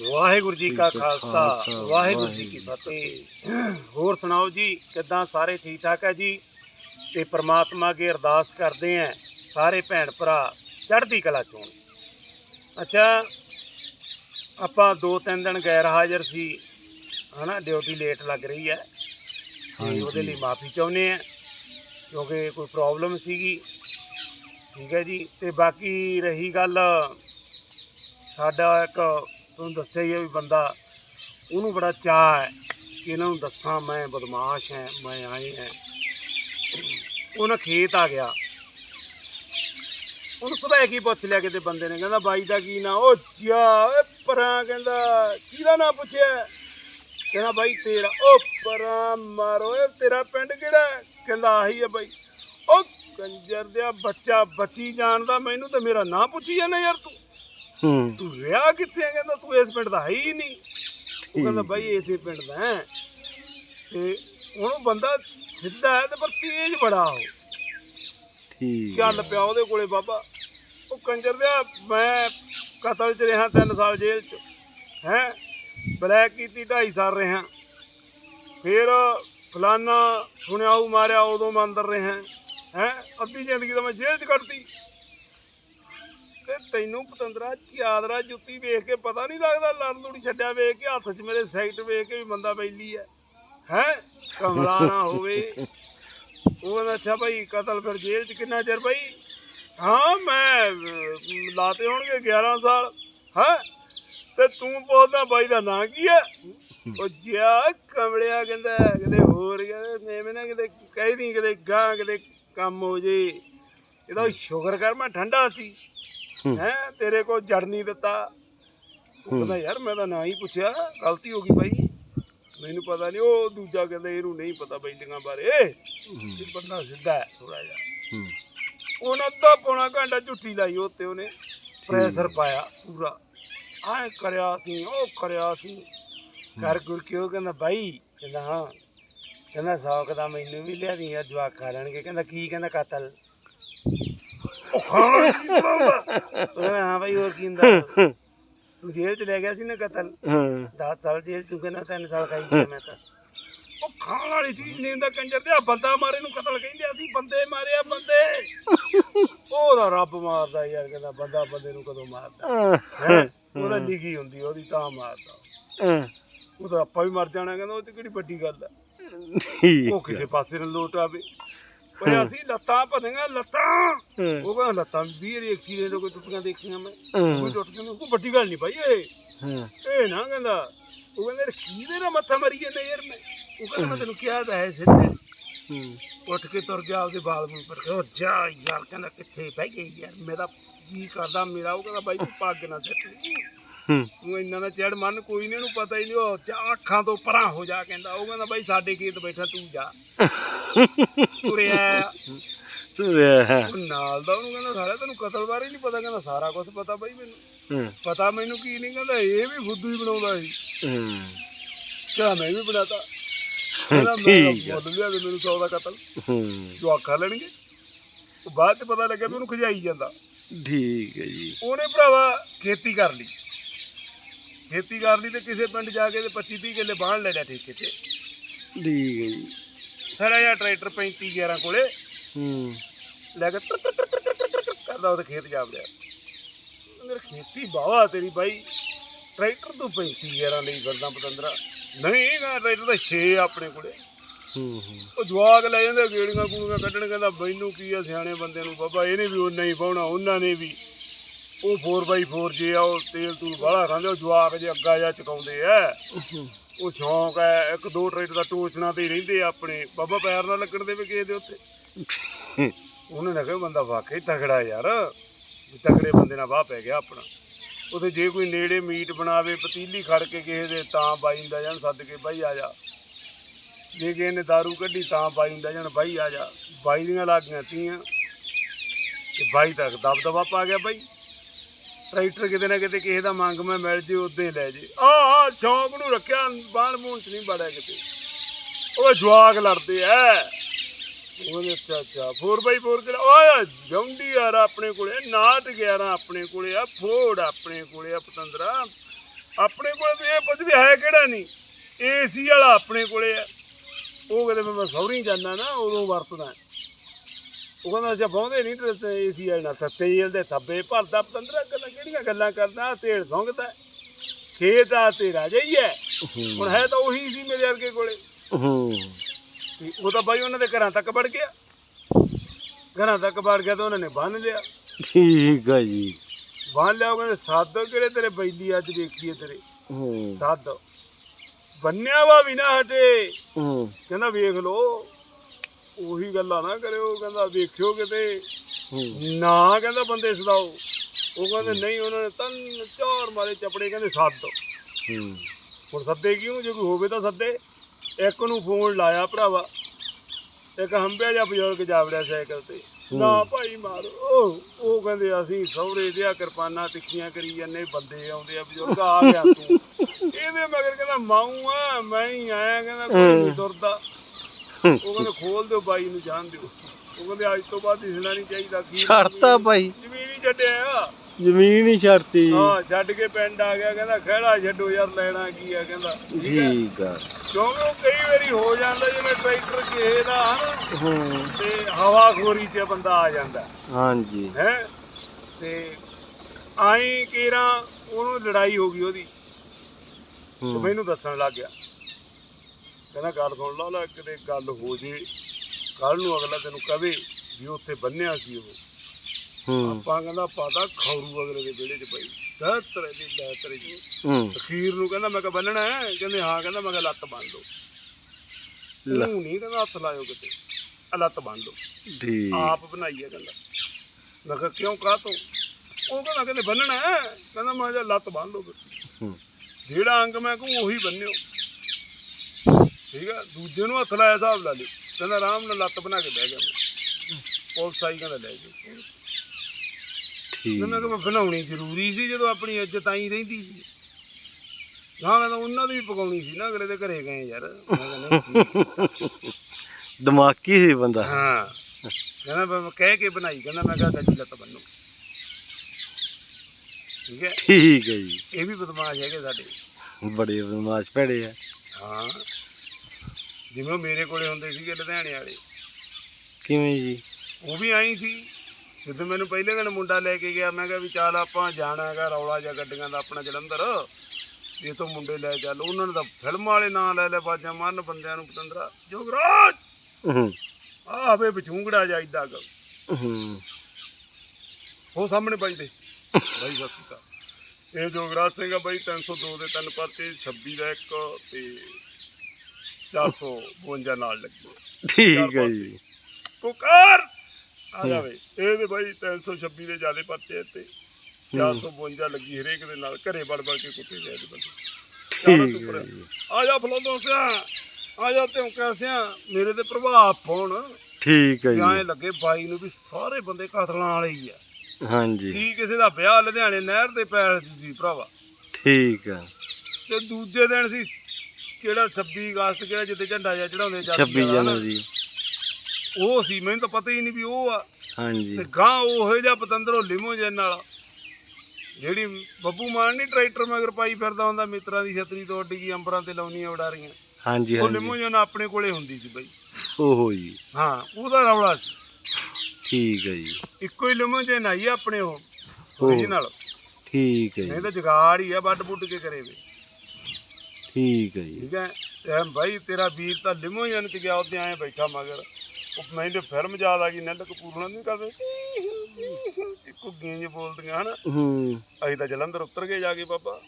ਵਾਹਿਗੁਰੂ ਜੀ ਕਾ ਖਾਲਸਾ ਵਾਹਿਗੁਰੂ ਜੀ ਕੀ ਫਤਿਹ। ਹੋਰ ਸੁਣਾਓ ਜੀ ਕਿੱਦਾਂ ਸਾਰੇ ਠੀਕ ਠਾਕ ਹੈ ਜੀ? ਤੇ ਪ੍ਰਮਾਤਮਾ ਅੱਗੇ ਅਰਦਾਸ ਕਰਦੇ ਆਂ ਸਾਰੇ ਭੈਣ ਭਰਾ ਚੜ੍ਹਦੀ ਕਲਾ ਚੋਂ ਅੱਛਾ ਆਪਾਂ ਦੋ ਤਿੰਨ ਦਿਨ ਗੈਰ ਹਾਜ਼ਰ ਸੀ ਹਨਾ ਡਿਊਟੀ ਲੇਟ ਲੱਗ ਰਹੀ ਹੈ। ਤੇ ਹਾਂਜੀ। ਉਹਦੇ ਲਈ ਮਾਫੀ ਚਾਹੁੰਦੇ ਆ ਕਿਉਂਕਿ ਕੋਈ ਪ੍ਰੋਬਲਮ ਸੀਗੀ। ਠੀਕ ਹੈ ਜੀ ਤੇ ਬਾਕੀ ਰਹੀ ਗੱਲ ਸਾਡਾ ਇੱਕ ਤੁਹਾਨੂੰ ਦੱਸਿਆ ਹੀ ਹੈ ਵੀ ਬੰਦਾ ਉਹਨੂੰ ਬੜਾ ਚਾਹ ਹੈ ਕਿ ਇਹਨਾਂ ਨੂੰ ਦੱਸਾਂ, ਮੈਂ ਬਦਮਾਸ਼ ਹੈ, ਮੈਂ ਆਏ ਹੈ। ਉਹ ਨਾ ਖੇਤ ਆ ਗਿਆ। ਉਹਨੂੰ ਸਵੇਰ ਕੀ ਪੁੱਛ ਲਿਆ ਕਿਤੇ ਬੰਦੇ ਨੇ, ਕਹਿੰਦਾ ਬਾਈ ਦਾ ਕੀ ਨਾਂ? ਉਹ ਜਾ ਪਰਾਂ ਕਹਿੰਦਾ, ਕਿਹਦਾ ਨਾਂ ਪੁੱਛਿਆ? ਕਹਿੰਦਾ ਬਾਈ ਤੇਰਾ, ਉਹ ਪਰਾਂ ਮਾਰੋ ਏ ਤੇਰਾ ਪਿੰਡ ਕਿਹੜਾ ਕਹਿੰਦਾ ਆਹੀ ਹੈ ਬਾਈ। ਉਹ ਕੰਜਰ ਦਿਆ ਬੱਚਾ ਬੱਚੀ ਜਾਣਦਾ, ਮੈਨੂੰ ਤੇ ਮੇਰਾ ਨਾਂ ਪੁੱਛੀ ਜਾਂਦਾ ਯਾਰ ਤੂੰ। ਹੂੰ। ਤੂੰ ਰਿਹਾ ਕਿੱਥੇ ਹੈ ਕਹਿੰਦਾ ਤੂੰ ਇਸ ਪਿੰਡ ਦਾ ਹੈ ਹੀ ਨਹੀਂ। ਉਹ ਕਹਿੰਦਾ ਬਾਈ ਇਸੇ ਪਿੰਡ ਦਾ ਹੈ। ਤੇ ਉਹਨੂੰ ਬੰਦਾ ਸਿੱਧਾ ਹੈ ਤੇ ਪਰ ਤੇਜ਼ ਬੜਾ ਉਹ। ਠੀਕ। ਚੱਲ ਪਿਆ ਉਹਦੇ ਕੋਲੇ ਬਾਬਾ। ਉਹ ਕੰਜਰ ਦਿਆ ਮੈਂ ਕਤਲ ਚ ਰਿਹਾ 3 ਸਾਲ ਜੇਲ੍ਹ ਚ। ਹੈ? ਬਲੈਕ ਕੀਤੀ 2.5 ਸਾਲ ਰਿਹਾ। ਫਿਰ ਫਲਾਨਾ ਸੁਣਿਆ ਉਹ ਮਾਰਿਆ ਉਦੋਂ ਮੈਂ ਅੰਦਰ ਰਿਹਾ। ਹੈ? ਅੱਧੀ ਜ਼ਿੰਦਗੀ ਤਾਂ ਮੈਂ ਜੇਲ੍ਹ ਚ ਕੱਟਤੀ ਤੇ ਤੈਨੂੰ ਪਤੰਦਰਾ ਚਿਆਦਰਾ ਜੁੱਤੀ ਵੇਖ ਕੇ ਪਤਾ ਨਹੀਂ ਲੱਗਦਾ ਲੜ ਲੁੜੀ ਛੱਡਿਆ ਵੇਖ ਕੇ, ਹੱਥ 'ਚ ਮੇਰੇ ਸੈਕਟ ਵੇਖ ਕੇ ਵੀ ਬੰਦਾ ਬੈਲੀ ਹੈ। ਹੈ? ਕਮਲਾ ਨਾ ਹੋਵੇ। ਉਹ ਕਹਿੰਦਾ, ਅੱਛਾ ਭਾਈ, ਕਤਲ ਫਿਰ ਜੇਲ੍ਹ 'ਚ ਕਿੰਨਾ ਚਿਰ ਭਾਈ? ਹਾਂ, ਮੈਂ ਲਾਤੇ ਹੋਣਗੇ 11 ਸਾਲ। ਹਾਂ? ਤੇ ਤੂੰ ਪੁੱਛਦਾ ਬਾਈ ਦਾ ਨਾਂ ਕੀ ਹੈ? ਉਹ ਜਿਆ ਕਮਲਿਆ ਕਹਿੰਦਾ, ਕਿਤੇ ਹੋਰ ਕਹਿੰਦੇ ਐਵੇਂ ਨਾ ਕਿਤੇ ਕਹਿ ਦੀ, ਕਿਤੇ ਗਾਂ ਕਿਤੇ ਕੰਮ ਹੋ ਜੇ। ਇਹਦਾ ਸ਼ੁਕਰ ਕਰ, ਮੈਂ ਠੰਡਾ ਸੀ। ਹੈ। ਤੇਰੇ ਕੋਲ ਜੜ ਨਹੀਂ ਦਿੱਤਾ। ਉਹ ਕਹਿੰਦਾ ਯਾਰ ਮੈਂ ਤਾਂ ਨਾਂ ਹੀ ਪੁੱਛਿਆ ਗਲਤੀ ਹੋ ਗਈ ਬਾਈ। ਮੈਨੂੰ ਪਤਾ ਨਹੀਂ ਉਹ ਦੂਜਾ ਕਹਿੰਦਾ ਇਹਨੂੰ ਨਹੀਂ ਪਤਾ ਬੈਲੀਆਂ ਬਾਰੇ। ਇਹ ਬੰਦਾ ਸਿੱਧਾ ਹੈ ਥੋੜਾ ਜਿਹਾ। ਹੂੰ। ਉਹਨਾਂ ਅੱਧਾ ਪੌਣਾ ਘੰਟਾ ਝੁੱਟੀ ਲਾਈ ਉੱਤੇ ਉਹਨੇ ਪ੍ਰੈਸ਼ਰ ਪਾਇਆ ਪੂਰਾ। ਐ ਕਰਿਆ ਸੀ ਉਹ ਕਰਿਆ ਸੀ। ਕਰ ਗੁਰ ਕੇ ਉਹ ਕਹਿੰਦਾ ਬਾਈ ਕਹਿੰਦਾ ਹਾਂ। ਕਹਿੰਦਾ ਸੌਕ ਦਾ ਮੈਨੂੰ ਵੀ ਲਿਆ ਦੀ ਜਵਾਕ ਖਾ ਲੈਣਗੇ। ਕਹਿੰਦਾ ਕੀ ਕਹਿੰਦਾ ਕਾਤਲ? ਖਾਣਾ ਕੀ ਬਣਾਉਂਦਾ ਉਹ ਕਹਿੰਦਾ ਹਾਂ ਬਾਈ ਹੋਰ ਕੀ ਹੁੰਦਾ? ਤੂੰ ਜੇਲ੍ਹ ਚ ਲੈ ਗਿਆ ਸੀ ਨਾ ਕਤਲ? ਹਾਂ। 10 ਸਾਲ ਜੇਲ੍ਹ ਤੂੰ ਕਹਿੰਦਾ 3 ਸਾਲ ਖਾਈ ਗਿਆ ਮੈਂ ਤਾਂ। ਉਹ ਖਾਣ ਵਾਲੀ ਚੀਜ਼ ਨਹੀਂ ਹੁੰਦਾ ਕੰਜਰ ਤੇ ਆ ਬੰਦਾ ਮਾਰੇ ਨੂੰ ਕਤਲ ਕਹਿੰਦੇ ਅਸੀਂ ਬੰਦੇ ਮਾਰਿਆ ਬੰਦੇ। ਉਹਦਾ ਰੱਬ ਮਾਰਦਾ ਯਾਰ ਕਹਿੰਦਾ ਬੰਦਾ ਬੰਦੇ ਨੂੰ ਕਦੋਂ ਮਾਰਦਾ? ਹੈਂ? ਉਹਦਾ ਲਿਖੀ ਹੁੰਦੀ ਉਹਦੀ ਤਾਂ ਮਾਰਦਾ। ਉਹ ਤਾਂ ਆਪਾਂ ਵੀ ਮਰ ਜਾਣਾ ਕਹਿੰਦਾ ਉਹ ਤੇ ਕਿਹੜੀ ਵੱਡੀ ਗੱਲ ਠੀਕ ਉਹ ਕਿਸੇ ਪਾਸੇ ਨੂੰ ਲੋਟ ਆਵੇ। ਓਏ ਅਸੀਂ ਲੱਤਾਂ ਭੰਨੀਆਂ ਲੱਤਾਂ। ਉਹ ਕਹਿੰਦਾ ਲੱਤਾਂ ਵੀ ਰੀ ਐਕਸੀਡੈਂਟ ਹੋ ਕੇ ਟੁੱਟੀਆਂ ਦੇਖੀਆਂ ਮੈਂ। ਉਹ ਵੀ ਟੁੱਟ ਜਾਂਦੀਆਂ ਕੋਈ ਵੱਡੀ ਗੱਲ ਨਹੀਂ ਭਾਈ ਇਹ। ਹਾਂ। ਇਹ ਨਾ ਕਹਿੰਦਾ ਉਹ ਕਹਿੰਦਾ ਕਿਹਦੇ ਨਾਲ ਮੱਥਾ ਮਾਰੀ ਜਾਂਦਾ ਯਾਰ ਮੈਂ। ਉਹ ਕਹਿੰਦਾ ਮੈਂ ਤੈਨੂੰ ਕਿਹਾ ਤਾਂ ਹੈ ਸਿੱਧੇ। ਹੂੰ। ਉੱਠ ਕੇ ਤੁਰ ਗਿਆ ਉਹਦੇ ਬਾਲ ਨੂੰ ਪਰ ਉਹ ਜਾ ਯਾਰ ਕਹਿੰਦਾ ਕਿੱਥੇ ਬਹਿ ਗਈ ਯਾਰ ਮੇਰਾ ਜੀ ਕਰਦਾ ਮੇਰਾ ਉਹ ਕਹਿੰਦਾ ਬਾਈ ਤੂੰ ਪੱਗ ਨਾ ਸਿੱਟ ਲਈ। ਹੂੰ। ਤੂੰ ਇੰਨਾ ਨਾ ਚੜ ਮੰਨ ਕੋਈ ਨਹੀਂ ਇਹਨੂੰ ਪਤਾ ਹੀ ਨਹੀਂ ਉਹ ਅੱਖਾਂ ਤੋਂ ਪਰਾਂ ਹੋ ਜਾ ਕਹਿੰਦਾ। ਉਹ ਕਹਿੰਦਾ ਬਾਈ ਸਾਡੇ ਖੇਤ ਬੈਠਾ ਤੂੰ ਜਾ। ਤੁਰਿਆ। ਤੁਰਿਆ ਉਹ ਨਾਲ ਦਾ ਉਹਨੂੰ ਕਹਿੰਦਾ ਸਾਰਾ ਤੈਨੂੰ ਕਤਲ ਬਾਰੇ ਨਹੀਂ ਪਤਾ? ਕਹਿੰਦਾ ਸਾਰਾ ਕੁਝ ਪਤਾ ਬਾਈ ਮੈਨੂੰ। ਹਾਂ। ਪਤਾ ਮੈਨੂੰ ਕੀ ਨਹੀਂ? ਕਹਿੰਦਾ ਇਹ ਵੀ ਫੁੱਦੂ ਹੀ ਬਣਾਉਂਦਾ ਸੀ। ਹਾਂ। ਕਹਿੰਦਾ ਮੈਂ ਵੀ ਬਣਾਤਾ। ਕਹਿੰਦਾ ਮੈਂ ਠੀਕ ਆ। ਬੋਲ ਲਿਆ ਵੀ ਮੈਨੂੰ ਸੌ ਦਾ ਕਤਲ। ਹੂੰ। ਜੋ ਆਖਾ ਲੈਣਗੇ। ਬਾਅਦ ਚ ਪਤਾ ਲੱਗਿਆ ਵੀ ਉਹਨੂੰ ਖਜਾਈ ਜਾਂਦਾ। ਠੀਕ ਹੈ ਜੀ। ਉਹਨੇ ਭਰਾਵਾ ਖੇਤੀ ਕਰ ਲਈ। ਖੇਤੀ ਕਰ ਲਈ ਤੇ ਕਿਸੇ ਪਿੰਡ ਜਾ ਕੇ ਤੇ 25 30 ਕਿੱਲੇ ਬਾਹਣ ਲੈ ਲਿਆ ਠੇਕੇ ਤੇ। ਠੀਕ ਹੈ ਜੀ। ਸਾਰਾ ਜਿਹਾ ਟਰੈਕਟਰ 35 11 ਕੋਲੇ। ਹੂੰ। ਲੈ ਕੇ ਟਰ- ਟਰ- ਟਰ- ਟਰ- ਟਰ- ਟਰ ਕਰਦਾ ਉਹਦੇ ਖੇਤ ਜਾ ਵੜਿਆ। ਮੇਰੇ ਖੇਤੀ ਬਾਵਾ ਤੇਰੀ ਬਾਈ। ਟਰੈਕਟਰ ਤੋਂ 35 11 ਲਈ ਫਿਰਦਾ ਪਤੰਦਰਾ। ਨਹੀਂ ਨਾ ਟਰੈਕਟਰ ਤਾਂ 6 ਆਪਣੇ ਕੋਲੇ। ਹੂੰ ਹੂੰ। ਉਹ ਜਵਾਕ ਲੈ ਜਾਂਦੇ ਗੇੜੀਆਂ ਗੂੜੀਆਂ ਕੱਢਣ ਕਹਿੰਦਾ ਮੈਨੂੰ ਕੀ ਆ ਸਿਆਣੇ ਬੰਦੇ ਨੂੰ ਬਾਬਾ ਇਹਨੇ ਵੀ ਉਹਨਾਂ ਹੀ ਪਾਉਣਾ ਉਹਨਾਂ ਨੇ ਵੀ। ਉਹ 4x4 ਜੇ ਆ ਉਹ ਤੇਲ ਤੂਲ ਬਾਹਲਾ ਖਾਂਦੇ ਉਹ ਜਵਾਕ ਜੇ ਅੱਗਾ ਜਾ ਚਕਾਉਂਦੇ ਐ ਉਹ ਸ਼ੌਂਕ ਹੈ, ਇੱਕ ਦੋ ਟਰੈਕਟਰ ਦਾ ਟੋਚਣਾ ਤੇ ਹੀ ਰਹਿੰਦੇ ਆ ਆਪਣੇ। ਬਾਬਾ ਪੈਰ ਨਾਲ ਲੱਗਣ ਦੇ ਵੀ ਕਿਸੇ ਦੇ ਉੱਤੇ। ਉਹਨੇ ਨੇ ਕਿਹਾ, ਬੰਦਾ ਵਾਕਈ ਤਗੜਾ ਯਾਰ। ਵੀ ਤਗੜੇ ਬੰਦੇ ਨਾਲ ਵਾਹ ਪੈ ਗਿਆ ਆਪਣਾ। ਉਹਦੇ ਜੇ ਕੋਈ ਨੇੜੇ ਮੀਟ ਬਣਾਵੇ, ਪਤੀਲੀ ਖੜ ਕੇ ਕਿਸੇ ਦੇ ਤਾਂ ਬਾਈ ਹੁੰਦਾ ਜਾਣ, ਸੱਦ ਕੇ ਬਾਈ ਆ ਜਾ। ਜੇ ਕਿਸੇ ਨੇ दारू ਕੱਢੀ ਤਾਂ ਬਾਈ ਹੁੰਦਾ ਜਾਣ, ਬਾਈ ਆ ਜਾ। ਬਾਈ ਦੀਆਂ ਲੱਗੀਆਂ ਤੀਆਂ। ਤੇ ਬਾਈ ਤੱਕ ਦਬਦਬਾ ਪਾ ਗਿਆ ਬਾਈ। ਟਰੈਕਟਰ ਕਿਤੇ ਨਾ ਕਿਤੇ ਕਿਸੇ ਦਾ ਮੰਗ ਮੈਂ ਮਿਲ ਜੇ, ਉਦੋਂ ਹੀ ਲੈ ਜੇ। ਆਹ ਆ, ਸ਼ੌਂਕ ਨੂੰ ਰੱਖਿਆ ਬਾਣ ਬੂਣ ਚ ਨਹੀਂ ਬੜਿਆ ਕਿਤੇ। ਉਹ ਜਵਾਕ ਲੜਦੇ ਐ। ਉਹਨੇ ਅੱਛਾ ਅੱਛਾ 4x4 ਕਿਹੜਾ? ਓਏ, ਜੌਂਡੀ ਯਾਰ ਆਪਣੇ ਕੋਲੇ, ਨਾਟ 11 ਆਪਣੇ ਕੋਲੇ ਆ, ਫੋਰਡ ਆਪਣੇ ਕੋਲੇ ਆ, ਪਤੰਦਰਾ। ਆਪਣੇ ਕੋਲ ਤੇ ਇਹ ਕੁਝ ਵੀ ਹੈ ਕਿਹੜਾ ਨਹੀਂ? ਏਸੀ ਵਾਲਾ ਆਪਣੇ ਕੋਲੇ ਆ। ਉਹ ਕਹਿੰਦੇ ਵੀ ਮੈਂ ਸੌਰੀ ਜਾਂਦਾ ਨਾ, ਉਦੋਂ ਵਰਤਦਾ। ਉਹ ਕਹਿੰਦਾ ਅੱਛਾ ਬਹੁੰਦੇ ਨਹੀਂ ਤੇ ਏਸੀ ਵਾਲੇ ਨਾਲ ਸੱਤੇ ਜੇਲ ਦੇ ਥੱਬੇ ਭਰਦਾ ਪਤੰਦਰਾ ਗੱਲਾਂ ਕਿਹੜੀਆਂ ਗੱਲਾਂ ਕਰਦਾ ਤੇਲ ਸੌਂਗਦਾ ਖੇਤ ਆ ਤੇਰਾ ਜਾਈਏ ਹੁਣ ਹੈ ਤਾਂ ਉਹੀ ਸੀ ਮੇਰੇ ਵਰਗੇ ਕੋਲੇ। ਹੂੰ। ਤੇ ਉਹ ਤਾਂ ਬਾਈ ਉਹਨਾਂ ਦੇ ਘਰਾਂ ਤੱਕ ਵੜ ਗਿਆ। ਘਰਾਂ ਤੱਕ ਵੜ ਗਿਆ ਤਾਂ ਉਹਨਾਂ ਨੇ ਬੰਨ ਲਿਆ। ਠੀਕ ਆ ਜੀ। ਬੰਨ ਲਿਆ ਉਹ ਕਹਿੰਦੇ ਸੱਦ ਕਿਹੜੇ ਤੇਰੇ ਬੈਲੀ ਅੱਜ ਦੇਖੀਏ ਤੇਰੇ? ਹੂੰ। ਸੱਦ। ਬੰਨਿਆ ਵਾ ਵੀ ਨਾ ਹਟੇ। ਹੂੰ। ਕਹਿੰਦਾ ਵੇਖ ਲੋ ਉਹੀ ਗੱਲਾਂ ਨਾ ਕਰਿਓ ਕਹਿੰਦਾ ਵੇਖਿਓ ਕਿਤੇ। ਨਾ ਕਹਿੰਦਾ ਬੰਦੇ ਸਦਾਓ। ਉਹ ਕਹਿੰਦੇ ਨਹੀਂ ਉਹਨਾਂ ਨੇ ਤਨ ਚਾਰ ਮਾਰੇ ਚਪੜੇ ਕਹਿੰਦੇ ਸੱਦ ਹੂੰ। ਹੁਣ ਸੱਦੇ ਕਿਉਂ? ਜੇ ਕੋਈ ਹੋਵੇ ਤਾਂ ਸੱਦੇ। ਇੱਕ ਨੂੰ ਫੋਨ ਲਾਇਆ ਭਰਾਵਾ। ਇੱਕ ਹੰਬਿਆ ਜਾਂ ਬਜ਼ੁਰਗ ਜਾਵੜਿਆ ਸਾਈਕਲ ਤੇ। ਨਾ ਭਾਈ ਮਾਰੋ ਉਹ ਉਹ ਕਹਿੰਦੇ ਅਸੀਂ ਸਹੁਰੇ ਦੀਆਂ ਕਿਰਪਾਨਾਂ ਤਿੱਖੀਆਂ ਕਰੀ ਜਾਂਦੇ ਬੰਦੇ ਆਉਂਦੇ ਆ ਬਜ਼ੁਰਗ ਆ ਗਿਆ ਤੂੰ। ਇਹਦੇ ਮਗਰ ਕਹਿੰਦਾ ਮਾਊ ਆ ਮੈਂ ਹੀ ਆਇਆ ਕਹਿੰਦਾ ਕੋਈ ਨਹੀਂ ਤੁਰਦਾ। ਉਹ ਕਹਿੰਦੇ ਖੋਲ ਦਿਓ ਬਾਈ ਨੂੰ ਜਾਣ ਦਿਓ। ਉਹ ਕਹਿੰਦੇ ਅੱਜ ਤੋਂ ਬਾਅਦ ਦਿਸਣਾ ਨਹੀਂ ਚਾਹੀਦਾ ਕੀ ਛੱਡਤਾ ਭਾਈ ਜ਼ਮੀਨ ਹੀ ਛੱਡਿਆ ਜ਼ਮੀਨ ਹੀ ਛੱਡਤੀ। ਹਾਂ ਛੱਡ ਕੇ ਪਿੰਡ ਆ ਗਿਆ ਕਹਿੰਦਾ ਖਹਿੜਾ ਛੱਡੋ ਯਾਰ ਲੈਣਾ ਕੀ ਆ ਕਹਿੰਦਾ। ਠੀਕ ਆ ਕਿਉਂਕਿ ਉਹ ਕਈ ਵਾਰੀ ਹੋ ਜਾਂਦਾ ਜਿਵੇਂ ਟਰੈਕਟਰ ਕਿਸੇ ਦਾ ਹਨ ਹੂੰ। ਤੇ ਹਵਾਖੋਰੀ 'ਚ ਬੰਦਾ ਆ ਜਾਂਦਾ। ਹਾਂਜੀ। ਹੈ? ਤੇ ਆਈ ਕੇਰਾ ਉਹਨੂੰ ਲੜਾਈ ਹੋ ਗਈ ਉਹਦੀ। ਮੈਨੂੰ ਦੱਸਣ ਲੱਗ ਗਿਆ। ਕਹਿੰਦਾ ਗੱਲ ਸੁਣ ਲਾ ਲੈ ਕਿਤੇ ਗੱਲ ਹੋ ਜੇ। ਕੱਲ ਨੂੰ ਅਗਲਾ ਤੈਨੂੰ ਕਵੇ ਵੀ ਉੱਥੇ ਬੰਨਿਆ ਸੀ ਉਹ। ਹੂੰ। ਆਪਾਂ ਕਹਿੰਦਾ ਪਾਦਾ ਖੌਰੂ ਅਗਲੇ ਦੇ ਵਿਹੜੇ 'ਚ ਪਈ ਦਰ ਤਰੇ ਦੀ ਲੈ ਤਰੇ ਦੀ। ਹੂੰ। ਅਖੀਰ ਨੂੰ ਕਹਿੰਦਾ ਮੈਂ ਕਿਹਾ ਬੰਨਣਾ ਹੈ? ਕਹਿੰਦੇ ਹਾਂ। ਕਹਿੰਦਾ ਮੈਂ ਕਿਹਾ ਲੱਤ ਬੰਨ ਲਓ ਲੈ। ਉਹ ਨਹੀਂ ਕਹਿੰਦਾ ਹੱਥ ਲਾਇਓ ਕਿਤੇ। ਆ ਲੱਤ ਬੰਨ ਲਓ ਠੀਕ। ਆਪ ਬਣਾਈ ਹੈ ਕਹਿੰਦਾ। ਮੈਂ ਕਿਹਾ ਕਿਉਂ? ਕਾਹ ਤੋਂ? ਉਹ ਕਹਿੰਦਾ ਕਹਿੰਦੇ ਬੰਨਣਾ ਹੈ? ਕਹਿੰਦਾ ਮੈਂ ਕਿਹਾ ਲੱਤ ਬੰਨ ਲਓ ਫਿਰ। ਹੂੰ। ਜਿਹੜਾ ਅੰਗ ਮੈਂ ਕਹੂੰ ਉਹੀ ਬੰਨਿਓ। ਠੀਕ ਆ? ਦੂਜੇ ਨੂੰ ਹੱਥ ਲਾਇਆ ਹਿਸਾਬ ਲਾ ਲਈ ਕਹਿੰਦਾ ਆਰਾਮ ਨਾਲ ਲੱਤ ਬਣਾ ਕੇ ਬਹਿ ਗਿਆ ਮੈਂ। ਪੁਲਿਸ ਆਈ ਕਹਿੰਦਾ ਲੈ ਗਈ ਠੀਕ। ਮੈਂ ਕਿਹਾ ਬਣਾਉਣੀ ਜ਼ਰੂਰੀ ਸੀ ਜਦੋਂ ਆਪਣੀ ਇੱਜ਼ਤ ਆਈ ਰਹਿੰਦੀ ਸੀ। ਹਾਂ ਮੈਂ ਤਾਂ ਉਹਨਾਂ ਦੀ ਵੀ ਪਕਾਉਣੀ ਸੀ ਨਾ ਅਗਲੇ ਦੇ ਘਰੇ ਗਏ ਯਾਰ। ਮੈਂ ਕਿਹਾ ਨਹੀਂ ਸੀ। ਦਿਮਾਗੀ ਸੀ ਬੰਦਾ। ਹਾਂ। ਕਹਿੰਦਾ ਮੈਂ ਕਹਿ ਕੇ ਬਣਾਈ ਕਹਿੰਦਾ ਮੈਂ ਕਿਹਾ ਗੱਡੀ ਲੱਤ ਬੰਨੋ। ਠੀਕ ਹੈ? ਠੀਕ ਹੈ ਜੀ। ਇਹ ਵੀ ਬਦਮਾਸ਼ ਹੈਗੇ ਸਾਡੇ। ਬੜੇ ਬਦਮਾਸ਼ ਭੜੇ ਆ। ਹਾਂ। ਜਿਵੇਂ ਉਹ ਮੇਰੇ ਕੋਲੇ ਹੁੰਦੇ ਸੀਗੇ ਲੁਧਿਆਣੇ ਵਾਲੇ। ਕਿਵੇਂ ਜੀ? ਉਹ ਵੀ ਆਈ ਸੀ। ਜਦੋਂ ਮੈਨੂੰ ਪਹਿਲੇ ਦਿਨ ਮੁੰਡਾ ਲੈ ਕੇ ਗਿਆ ਮੈਂ ਕਿਹਾ ਵੀ ਚੱਲ ਆਪਾਂ ਜਾਣਾ ਹੈਗਾ ਰੌਲਾ ਜਾਂ ਗੱਡੀਆਂ ਦਾ ਆਪਣਾ ਜਲੰਧਰ। ਇਹ ਤੋਂ ਮੁੰਡੇ ਲੈ ਚੱਲ। ਉਹਨਾਂ ਨੇ ਤਾਂ ਫਿਲਮ ਵਾਲੇ ਨਾਂ ਲੈ ਲੈ ਬਾਜਾਂ ਮਾਰਨ ਬੰਦਿਆਂ ਨੂੰ ਪਤੰਦਰਾ। ਜੋਗਰਾਜ! ਹੂੰ। ਆਵੇ ਬਚੂੰਗੜਾ ਜਾ ਇਦਾਂ ਗ ਹੂੰ। ਉਹ ਸਾਹਮਣੇ ਬਾਈ ਦੇ। ਬਾਈ ਸਤਿ ਸ਼੍ਰੀ ਅਕਾਲ। ਇਹ ਜੋਗਰਾਜ ਸਿੰਘ ਆ ਬਾਈ 302 ਦੇ ਤਿੰਨ ਪਰਚੇ 26 ਦਾ ਇੱਕ ਤੇ 452 ਨਾਲ ਲੱਗੀ। ਠੀਕ ਹੈ ਜੀ। ਕੁਕਾਰ ਆ ਜਾਵੇ ਇਹ ਤੇ ਬਾਈ 326 ਦੇ ਜਿਆਦੇ ਪਰਚੇ ਤੇ 452 ਲੱਗੀ ਹਰੇਕ ਦੇ ਨਾਲ ਘਰੇ ਵੜ ਵੜ ਕੇ ਕੁੱਤੇ ਗਏ ਦੇ ਬੰਦੇ। ਠੀਕ ਹੈ ਜੀ। ਆ ਜਾ ਫਲੋਦੋਂ ਸਿਆ ਆ ਜਾ ਤੇ ਸਿਆ ਮੇਰੇ ਤੇ ਪ੍ਰਭਾਵ ਪਾਉਣ। ਠੀਕ ਹੈ ਕਿ ਐਂ ਜੀ। ਲੱਗੇ ਬਾਈ ਨੂੰ ਵੀ ਸਾਰੇ ਬੰਦੇ ਕਤਲਾਂ ਵਾਲੇ ਹੀ ਆ। ਹਾਂਜੀ। ਸੀ ਕਿਸੇ ਦਾ ਵਿਆਹ ਲੁਧਿਆਣੇ ਨਹਿਰ ਦੇ ਪੈਲਸ ਸੀ ਭਰਾਵਾ। ਠੀਕ ਆ ਤੇ ਦੂਜੇ ਦਿਨ ਸੀ ਕਿਹੜਾ 26 ਅਗਸਤ ਕਿਹੜਾ ਜਿੱਤੇ ਝੰਡਾ ਜਿਹਾ ਚੜਾਉਂਦੇ ਜਾਂਦੇ 26 ਜਨਵਰੀ। ਉਹ ਸੀ ਮੈਨੂੰ ਤਾਂ ਪਤਾ ਹੀ ਨਹੀਂ ਵੀ ਉਹ ਆ। ਹਾਂਜੀ। ਤੇ ਗਾਂ ਉਹੋ ਜਿਹਾ ਪਤੰਦਰੋਂ ਲਿਮੋਜਨ ਵਾਲਾ। ਜਿਹੜੀ ਬੱਬੂ ਮਾਨ ਨਹੀਂ ਟਰੈਕਟਰ ਮਗਰ ਪਾਈ ਫਿਰਦਾ ਹੁੰਦਾ ਮਿੱਤਰਾਂ ਦੀ ਛਤਰੀ ਤੋਂ ਉੱਡ ਗਈ ਅੰਬਰਾਂ ਤੇ ਲਾਉਣੀਆਂ ਉਡਾ ਰਹੀਆਂ ਹਾਂਜੀ ਉਹ ਹਾਂਜੀ। ਲਿਮੋਜਨ ਆਪਣੇ ਕੋਲੇ ਹੁੰਦੀ ਸੀ ਬਈ। ਓਹੋ ਜੀ। ਹਾਂ ਉਹਦਾ ਰੌਲਾ ਸੀ। ਠੀਕ ਹੈ ਜੀ। ਇੱਕੋ ਹੀ ਲਿਮੋਜਨ ਆਈ ਆ ਆਪਣੇ ਉਹ ਓਰੀਜਨਲ ਠੀਕ ਹੈ ਜੀ। ਨਹੀਂ ਤਾਂ ਜਗਾੜ ਹੀ ਆ ਵੱਡ ਬੁੱਟ ਕੇ ਕਰੇ ਵੇ। ਠੀਕ ਹੈ ਜੀ। ਠੀਕ ਹੈ। ਤੇ ਭਾਈ ਤੇਰਾ ਵੀਰ ਤਾਂ ਲਿਮੋਜਨ ਚ ਗਿਆ ਉੱਤੇ ਐਂ ਬੈਠਾ ਮਗਰ। ਉਹ ਮੈਨੂੰ ਫਿਲਮ ਯਾਦ ਆ ਗਈ ਨਾਲ ਨਹੀਂ ਕਰਦੇ। ਘੁੱਗੀਆਂ ਜਿਹੀਆਂ ਬੋਲਦੀਆਂ ਹਨਾ? ਹੂੰ। ਅਸੀਂ ਤਾਂ ਜਲੰਧਰ ਉਤਰ ਗਏ ਜਾ ਕੇ ਬਾਬਾ।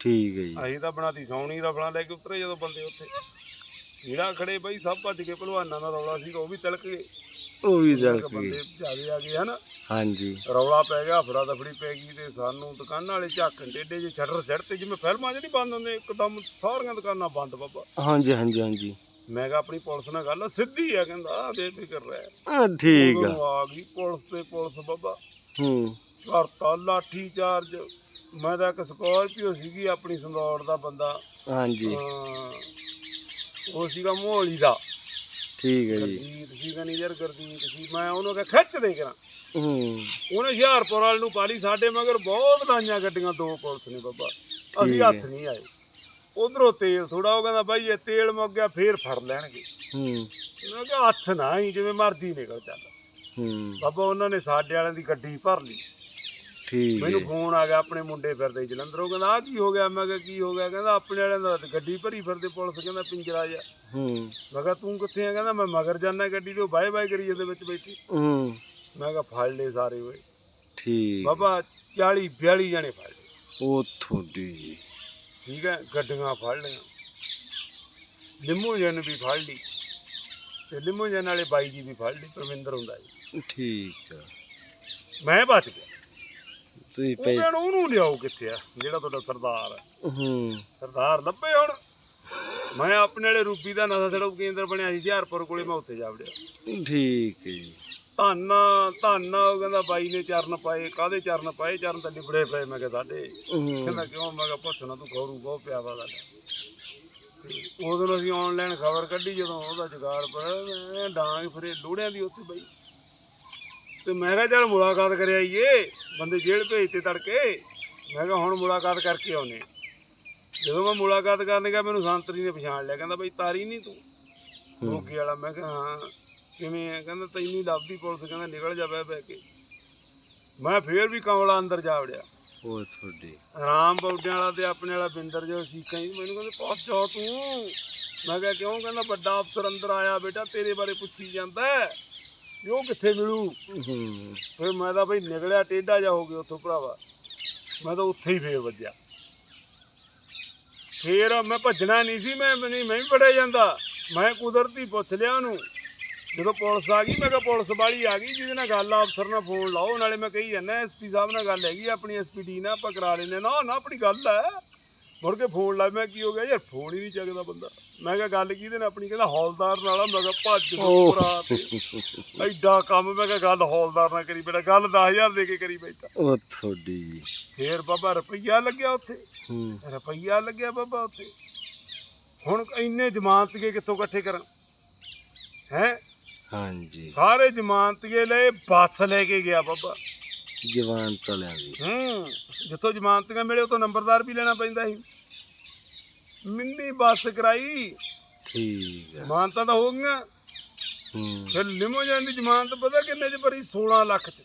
ਠੀਕ ਹੈ ਜੀ। ਅਸੀਂ ਤਾਂ ਬਣਾਤੀ ਸੌਣੀ ਰਫਲਾਂ ਲੈ ਕੇ ਉਤਰੇ ਜਦੋਂ ਬੰਦੇ ਉੱਥੇ। ਜਿਹੜਾ ਖੜੇ ਬਈ ਸਭ ਭੱਜ ਕੇ ਭਲਵਾਨਾਂ ਦਾ ਰੌਲਾ ਸੀਗਾ ਉਹ ਵੀ ਤਿਲਕ ਗਏ। ਉਹ ਵੀ ਕਿਹਾ ਗਈ ਬੰਦੇ ਜਿਆਦੇ ਆ ਗਏ ਹਨਾ? ਹਾਂਜੀ। ਰੌਲਾ ਪੈ ਗਿਆ ਫਰਾ ਦਫੜੀ ਪੈ ਗਈ ਤੇ ਸਾਨੂੰ ਦੁਕਾਨਾਂ ਵਾਲੇ ਝਾਕਣ ਟੇਡੇ ਜੇ ਛੱਡਰ ਸਿਰ ਤੇ ਜਿਵੇਂ ਫਿਲਮਾਂ 'ਚ ਨਹੀਂ ਬੰਦ ਹੁੰਦੇ ਇੱਕਦਮ ਸਾਰੀਆਂ ਦੁਕਾਨਾਂ ਬੰਦ ਬਾਬਾ। ਹਾਂਜੀ ਹਾਂਜੀ ਹਾਂਜੀ। ਮੈਂ ਕਿਹਾ ਆਪਣੀ ਪੁਲਿਸ ਨਾਲ ਗੱਲ ਆ, ਸਿੱਧੀ ਆ ਕਹਿੰਦਾ ਬੇਫਿਕਰ ਰਹਿ। ਆ ਠੀਕ ਆ। ਉਦੋਂ ਆ ਗਈ ਪੁਲਿਸ ਤੇ ਪੁਲਿਸ ਬਾਬਾ। ਹੂੰ। ਕਰਤਾ ਲਾਠੀ ਚਾਰਜ। ਮੈਂ ਤਾਂ ਇੱਕ ਸਕਾਰਪੀਓ ਸੀਗੀ ਆਪਣੀ ਸੰਦੌੜ ਦਾ ਬੰਦਾ। ਹਾਂਜੀ। ਅਹ ਉਹ ਸੀਗਾ ਮੋਹਲੀ ਦਾ। ਠੀਕ ਹੈ ਜੀ। ਗਰਦੀਪ ਨਹੀਂ ਯਾਰ ਗਰਦੀਪ ਸੀ। ਮੈਂ ਉਹਨੂੰ ਕਿਹਾ ਖਿੱਚ ਦੇ ਕਰਾਂ ਹੂੰ। ਉਹਨੇ ਹੁਸ਼ਿਆਰਪੁਰ ਵਾਲ ਨੂੰ ਪਾਲੀ ਸਾਡੇ ਮਗਰ ਬਹੁਤ ਲਾਈਆਂ ਗੱਡੀਆਂ ਦੋ ਪੁਲਿਸ ਨੇ ਬਾਬਾ। ਅਸੀਂ ਹੱਥ। ਨਹੀਂ ਆਏ। ਉਧਰੋਂ ਤੇਲ ਥੋੜਾ ਉਹ ਕਹਿੰਦਾ ਬਾਈ ਇਹ ਤੇਲ ਮੁੱਕ ਗਿਆ ਫੇਰ ਫੜ ਲੈਣਗੇ। ਹੂੰ। ਮੈਂ ਕਿਹਾ ਹੱਥ ਨਾ ਹੀ ਜਿਵੇਂ ਮਰਜ਼ੀ ਨਿਕਲ ਚੱਲ। ਹੂੰ। ਬਾਬਾ ਉਹਨਾਂ ਨੇ ਸਾਡੇ ਵਾਲਿਆਂ ਦੀ ਗੱਡੀ ਭਰ ਲਈ। ਠੀਕ ਮੈਨੂੰ ਹੈ ਫੋਨ ਆ ਗਿਆ ਆਪਣੇ ਮੁੰਡੇ ਫਿਰਦੇ ਜਲੰਧਰੋਂ ਕਹਿੰਦਾ ਆ ਕੀ ਹੋ ਗਿਆ? ਮੈਂ ਕਿਹਾ ਕੀ ਹੋ ਗਿਆ? ਕਹਿੰਦਾ ਆਪਣੇ ਵਾਲਿਆਂ ਦਾ ਗੱਡੀ ਭਰੀ ਫਿਰਦੇ ਪੁਲਿਸ ਕਹਿੰਦਾ ਪਿੰਜਰਾ ਜਾ ਹੂੰ। ਮੈਂ ਕਿਹਾ ਤੂੰ ਕਿੱਥੇ ਆ? ਕਹਿੰਦਾ ਮੈਂ ਮਗਰ ਜਾਣਾ ਗੱਡੀ ਤੇ ਉਹ ਬਾਏ ਬਾਏ ਕਰੀ ਜਾਂਦੇ ਵਿੱਚ ਬੈਠੀ। ਹੂੰ। ਮੈਂ ਕਿਹਾ ਫੜ ਲਏ ਸਾਰੇ ਓਏ। ਠੀਕ। ਬਾਬਾ 40 42 ਜਣੇ ਫੜ ਲਏ। ਉਹ ਜੀ ਠੀਕ ਹੈ ਗੱਡੀਆਂ ਫੜ ਲਈਆਂ। ਲਿਮੋ ਜਨ ਵੀ ਫੜ ਲਈ। ਤੇ ਲਿਮੋ ਜਨ ਵਾਲੇ ਬਾਈ ਜੀ ਵੀ ਫੜ ਲਈ ਪਰਵਿੰਦਰ ਹੁੰਦਾ ਜੀ। ਠੀਕ ਆ। ਮੈਂ ਬਚ ਗਿਆ। ਤੁਸੀਂ ਉਹ ਪੈ ਕਹਿੰਦਾ ਉਹਨੂੰ ਲਿਆਓ ਕਿੱਥੇ ਆ ਜਿਹੜਾ ਤੁਹਾਡਾ ਸਰਦਾਰ ਹੈ ਹੂੰ। ਸਰਦਾਰ ਲੱਭੇ ਹੁਣ। ਮੈਂ ਆਪਣੇ ਵਾਲੇ ਰੂਪੀ ਦਾ ਨਸ਼ਾ ਛਡਾਊ ਕੇਂਦਰ ਬਣਿਆ ਸੀ ਹੁਸ਼ਿਆਰਪੁਰ ਕੋਲੇ ਮੈਂ ਉੱਥੇ ਜਾ ਵੜਿਆ। ਠੀਕ ਹੈ ਜੀ। ਧੰਨ ਧੰਨ ਉਹ ਕਹਿੰਦਾ ਬਾਈ ਨੇ ਚਰਨ ਪਾਏ ਕਾਦੇ ਚਰਨ ਪਾਏ? ਚਰਨ ਤਾਂ ਲਿਬੜੇ ਪਏ ਮੈਂ ਕਿਹਾ ਸਾਡੇ। ਹੂੰ। ਕਹਿੰਦਾ ਕਿਉਂ ਮੈਂ ਕਿਹਾ ਪੁੱਛਣਾ ਤੂੰ ਖੌਰੂ ਬਹੁਤ ਪਿਆ ਵਾ ਸਾਡਾ। ਤੇ ਉਦੋਂ ਅਸੀਂ ਆਨਲਾਈਨ ਖਬਰ ਕੱਢੀ ਜਦੋਂ ਉਹਦਾ ਜੁਗਾੜ ਪਿਆ ਮੈਂ ਡਾਂਗ ਫਿਰੇ ਲੋੜਿਆਂ ਦੀ ਉੱਥੇ ਬਈ। ਤੇ ਮੈਂ ਕਿਹਾ ਚੱਲ ਮੁਲਾਕਾਤ ਕਰ ਆਈਏ ਬੰਦੇ ਜੇਲ੍ਹ ਭੇਜਤੇ ਤੜਕੇ। ਮੈਂ ਕਿਹਾ ਹੁਣ ਮੁਲਾਕਾਤ ਕਰਕੇ ਆਉਨੇ ਆ। ਜਦੋਂ ਮੈਂ ਮੁਲਾਕਾਤ ਕਰਨ ਗਿਆ ਮੈਨੂੰ ਸੰਤਰੀ ਨੇ ਪਛਾਣ ਲਿਆ। ਕਹਿੰਦਾ ਬਈ ਤਾਰੀ ਨਹੀਂ ਤੂੰ? ਮੋਗੇ ਵਾਲਾ। ਮੈਂ ਕਿਹਾ ਹਾਂ ਕਿਵੇਂ ਆ? ਕਹਿੰਦਾ ਤੈਨੂੰ ਹੀ ਲੱਭਦੀ ਪੁਲਿਸ ਕਹਿੰਦਾ ਨਿਕਲ ਜਾ ਬਹਿ ਬਹਿ ਕੇ। ਮੈਂ ਫੇਰ ਵੀ ਕਮਲਾ ਅੰਦਰ ਜਾ ਵੜਿਆ। ਉਹ ਤੁਹਾਡੀ ਰਾਮ ਬੌਡਿਆਂ ਵਾਲਾ ਤੇ ਆਪਣੇ ਵਾਲਾ ਬਿੰਦਰ ਜੋ ਸੀਖਾਂ ਜੀ ਮੈਨੂੰ ਕਹਿੰਦੇ ਪਹੁੰਚ ਜਾ ਤੂੰ। ਮੈਂ ਕਿਹਾ ਕਿਉਂ? ਕਹਿੰਦਾ ਵੱਡਾ ਅਫਸਰ ਅੰਦਰ ਆਇਆ ਬੇਟਾ ਤੇਰੇ ਬਾਰੇ ਪੁੱਛੀ ਜਾਂਦਾ। ਹੈ ਵੀ ਉਹ ਕਿੱਥੇ ਮਿਲੂ? ਹੂੰ ਫਿਰ ਮੈਂ ਤਾਂ ਬਈ ਨਿਕਲਿਆ ਟੇਢਾ ਜਾ ਹੋ ਗਿਆ ਉੱਥੋਂ ਭਰਾਵਾ। ਮੈਂ ਤਾਂ ਉੱਥੇ ਹੀ ਫੇਰ ਵੱਜਿਆ। ਫੇਰ ਮੈਂ ਭੱਜਣਾ ਨਹੀਂ ਸੀ ਮੈਂ ਨਹੀਂ ਮੈਂ ਵੀ ਫੜਿਆ ਜਾਂਦਾ। ਮੈਂ ਕੁਦਰਤੀ ਪੁੱਛ ਲਿਆ ਉਹਨੂੰ। ਜਦੋਂ ਪੁਲਿਸ ਆ ਗਈ ਮੈਂ ਕਿਹਾ ਪੁਲਿਸ ਵਾਲੀ ਆ ਗਈ ਜਿਹਦੇ ਨਾਲ ਗੱਲ ਆ ਅਫਸਰ ਨਾਲ ਫੋਨ ਲਾਓ। ਨਾਲੇ ਮੈਂ ਕਹੀ ਜਾਂਦਾ ਐਸਪੀ ਸਾਹਿਬ ਨਾਲ ਗੱਲ ਹੈਗੀ ਆ, ਆਪਣੀ ਐਸਪੀਡੀ ਨਾਲ ਆਪਾਂ ਕਰਾ ਲੈਨੇ ਨਾ ਨਾ ਆਪਣੀ ਗੱਲ ਹੈ। ਮੁੜ ਕੇ ਫੋਨ ਲਾ ਮੈਂ ਕੀ ਹੋ ਗਿਆ ਯਾਰ ਫੋਨ ਹੀ ਨਹੀਂ ਚੱਕਦਾ ਬੰਦਾ। ਮੈਂ ਕਿਹਾ ਗੱਲ ਕਿਹਦੇ ਨਾਲ ਆਪਣੀ? ਕਹਿੰਦਾ ਹੌਲਦਾਰ ਨਾਲ ਆ। ਮੈਂ ਕਿਹਾ ਭੱਜ ਤੇ ਐਡਾ ਕੰਮ ਮੈਂ ਕਿਹਾ ਗੱਲ ਹੌਲਦਾਰ ਨਾਲ ਕਰੀ ਬੈਠਾ। ਗੱਲ 10000 ਦੇ ਕੇ ਕਰੀ ਬੈਠਾ। ਉਹ ਜੀ ਫੇਰ ਬਾਬਾ ਰੁਪਈਆ ਲੱਗਿਆ ਉੱਥੇ। ਹੂੰ। ਰੁਪਈਆ ਲੱਗਿਆ ਬਾਬਾ ਉੱਥੇ। ਹੁਣ ਇੰਨੇ ਜ਼ਮਾਨਤੀਏ ਕਿੱਥੋਂ ਇਕੱਠੇ ਕਰਾਂ? ਹੈ? ਹਾਂਜੀ। ਸਾਰੇ ਜ਼ਮਾਨਤੀਏ ਲਏ ਬੱਸ ਲੈ ਕੇ ਗਿਆ ਬਾਬਾ। ਜਵਾਨ ਤਲਿਆਂ ਦੀ। ਹੂੰ ਜਿੱਥੋਂ ਜ਼ਮਾਨਤੀਆਂ ਮਿਲੇ ਉਤੋਂ ਨੰਬਰਦਾਰ ਵੀ ਲੈਣਾ ਪੈਂਦਾ ਸੀ। ਮਿੰਨੀ ਬੱਸ ਕਰਾਈ। ਠੀਕ ਆ। ਜ਼ਮਾਨਤਾਂ ਤਾਂ ਹੋ ਗਈਆਂ। ਹੂੰ। ਫਿਰ ਲਿਮੋਜਨ ਦੀ ਜ਼ਮਾਨਤ ਪਤਾ ਕਿੰਨੇ ਚ ਭਰੀ? 16 ਲੱਖ ਚ।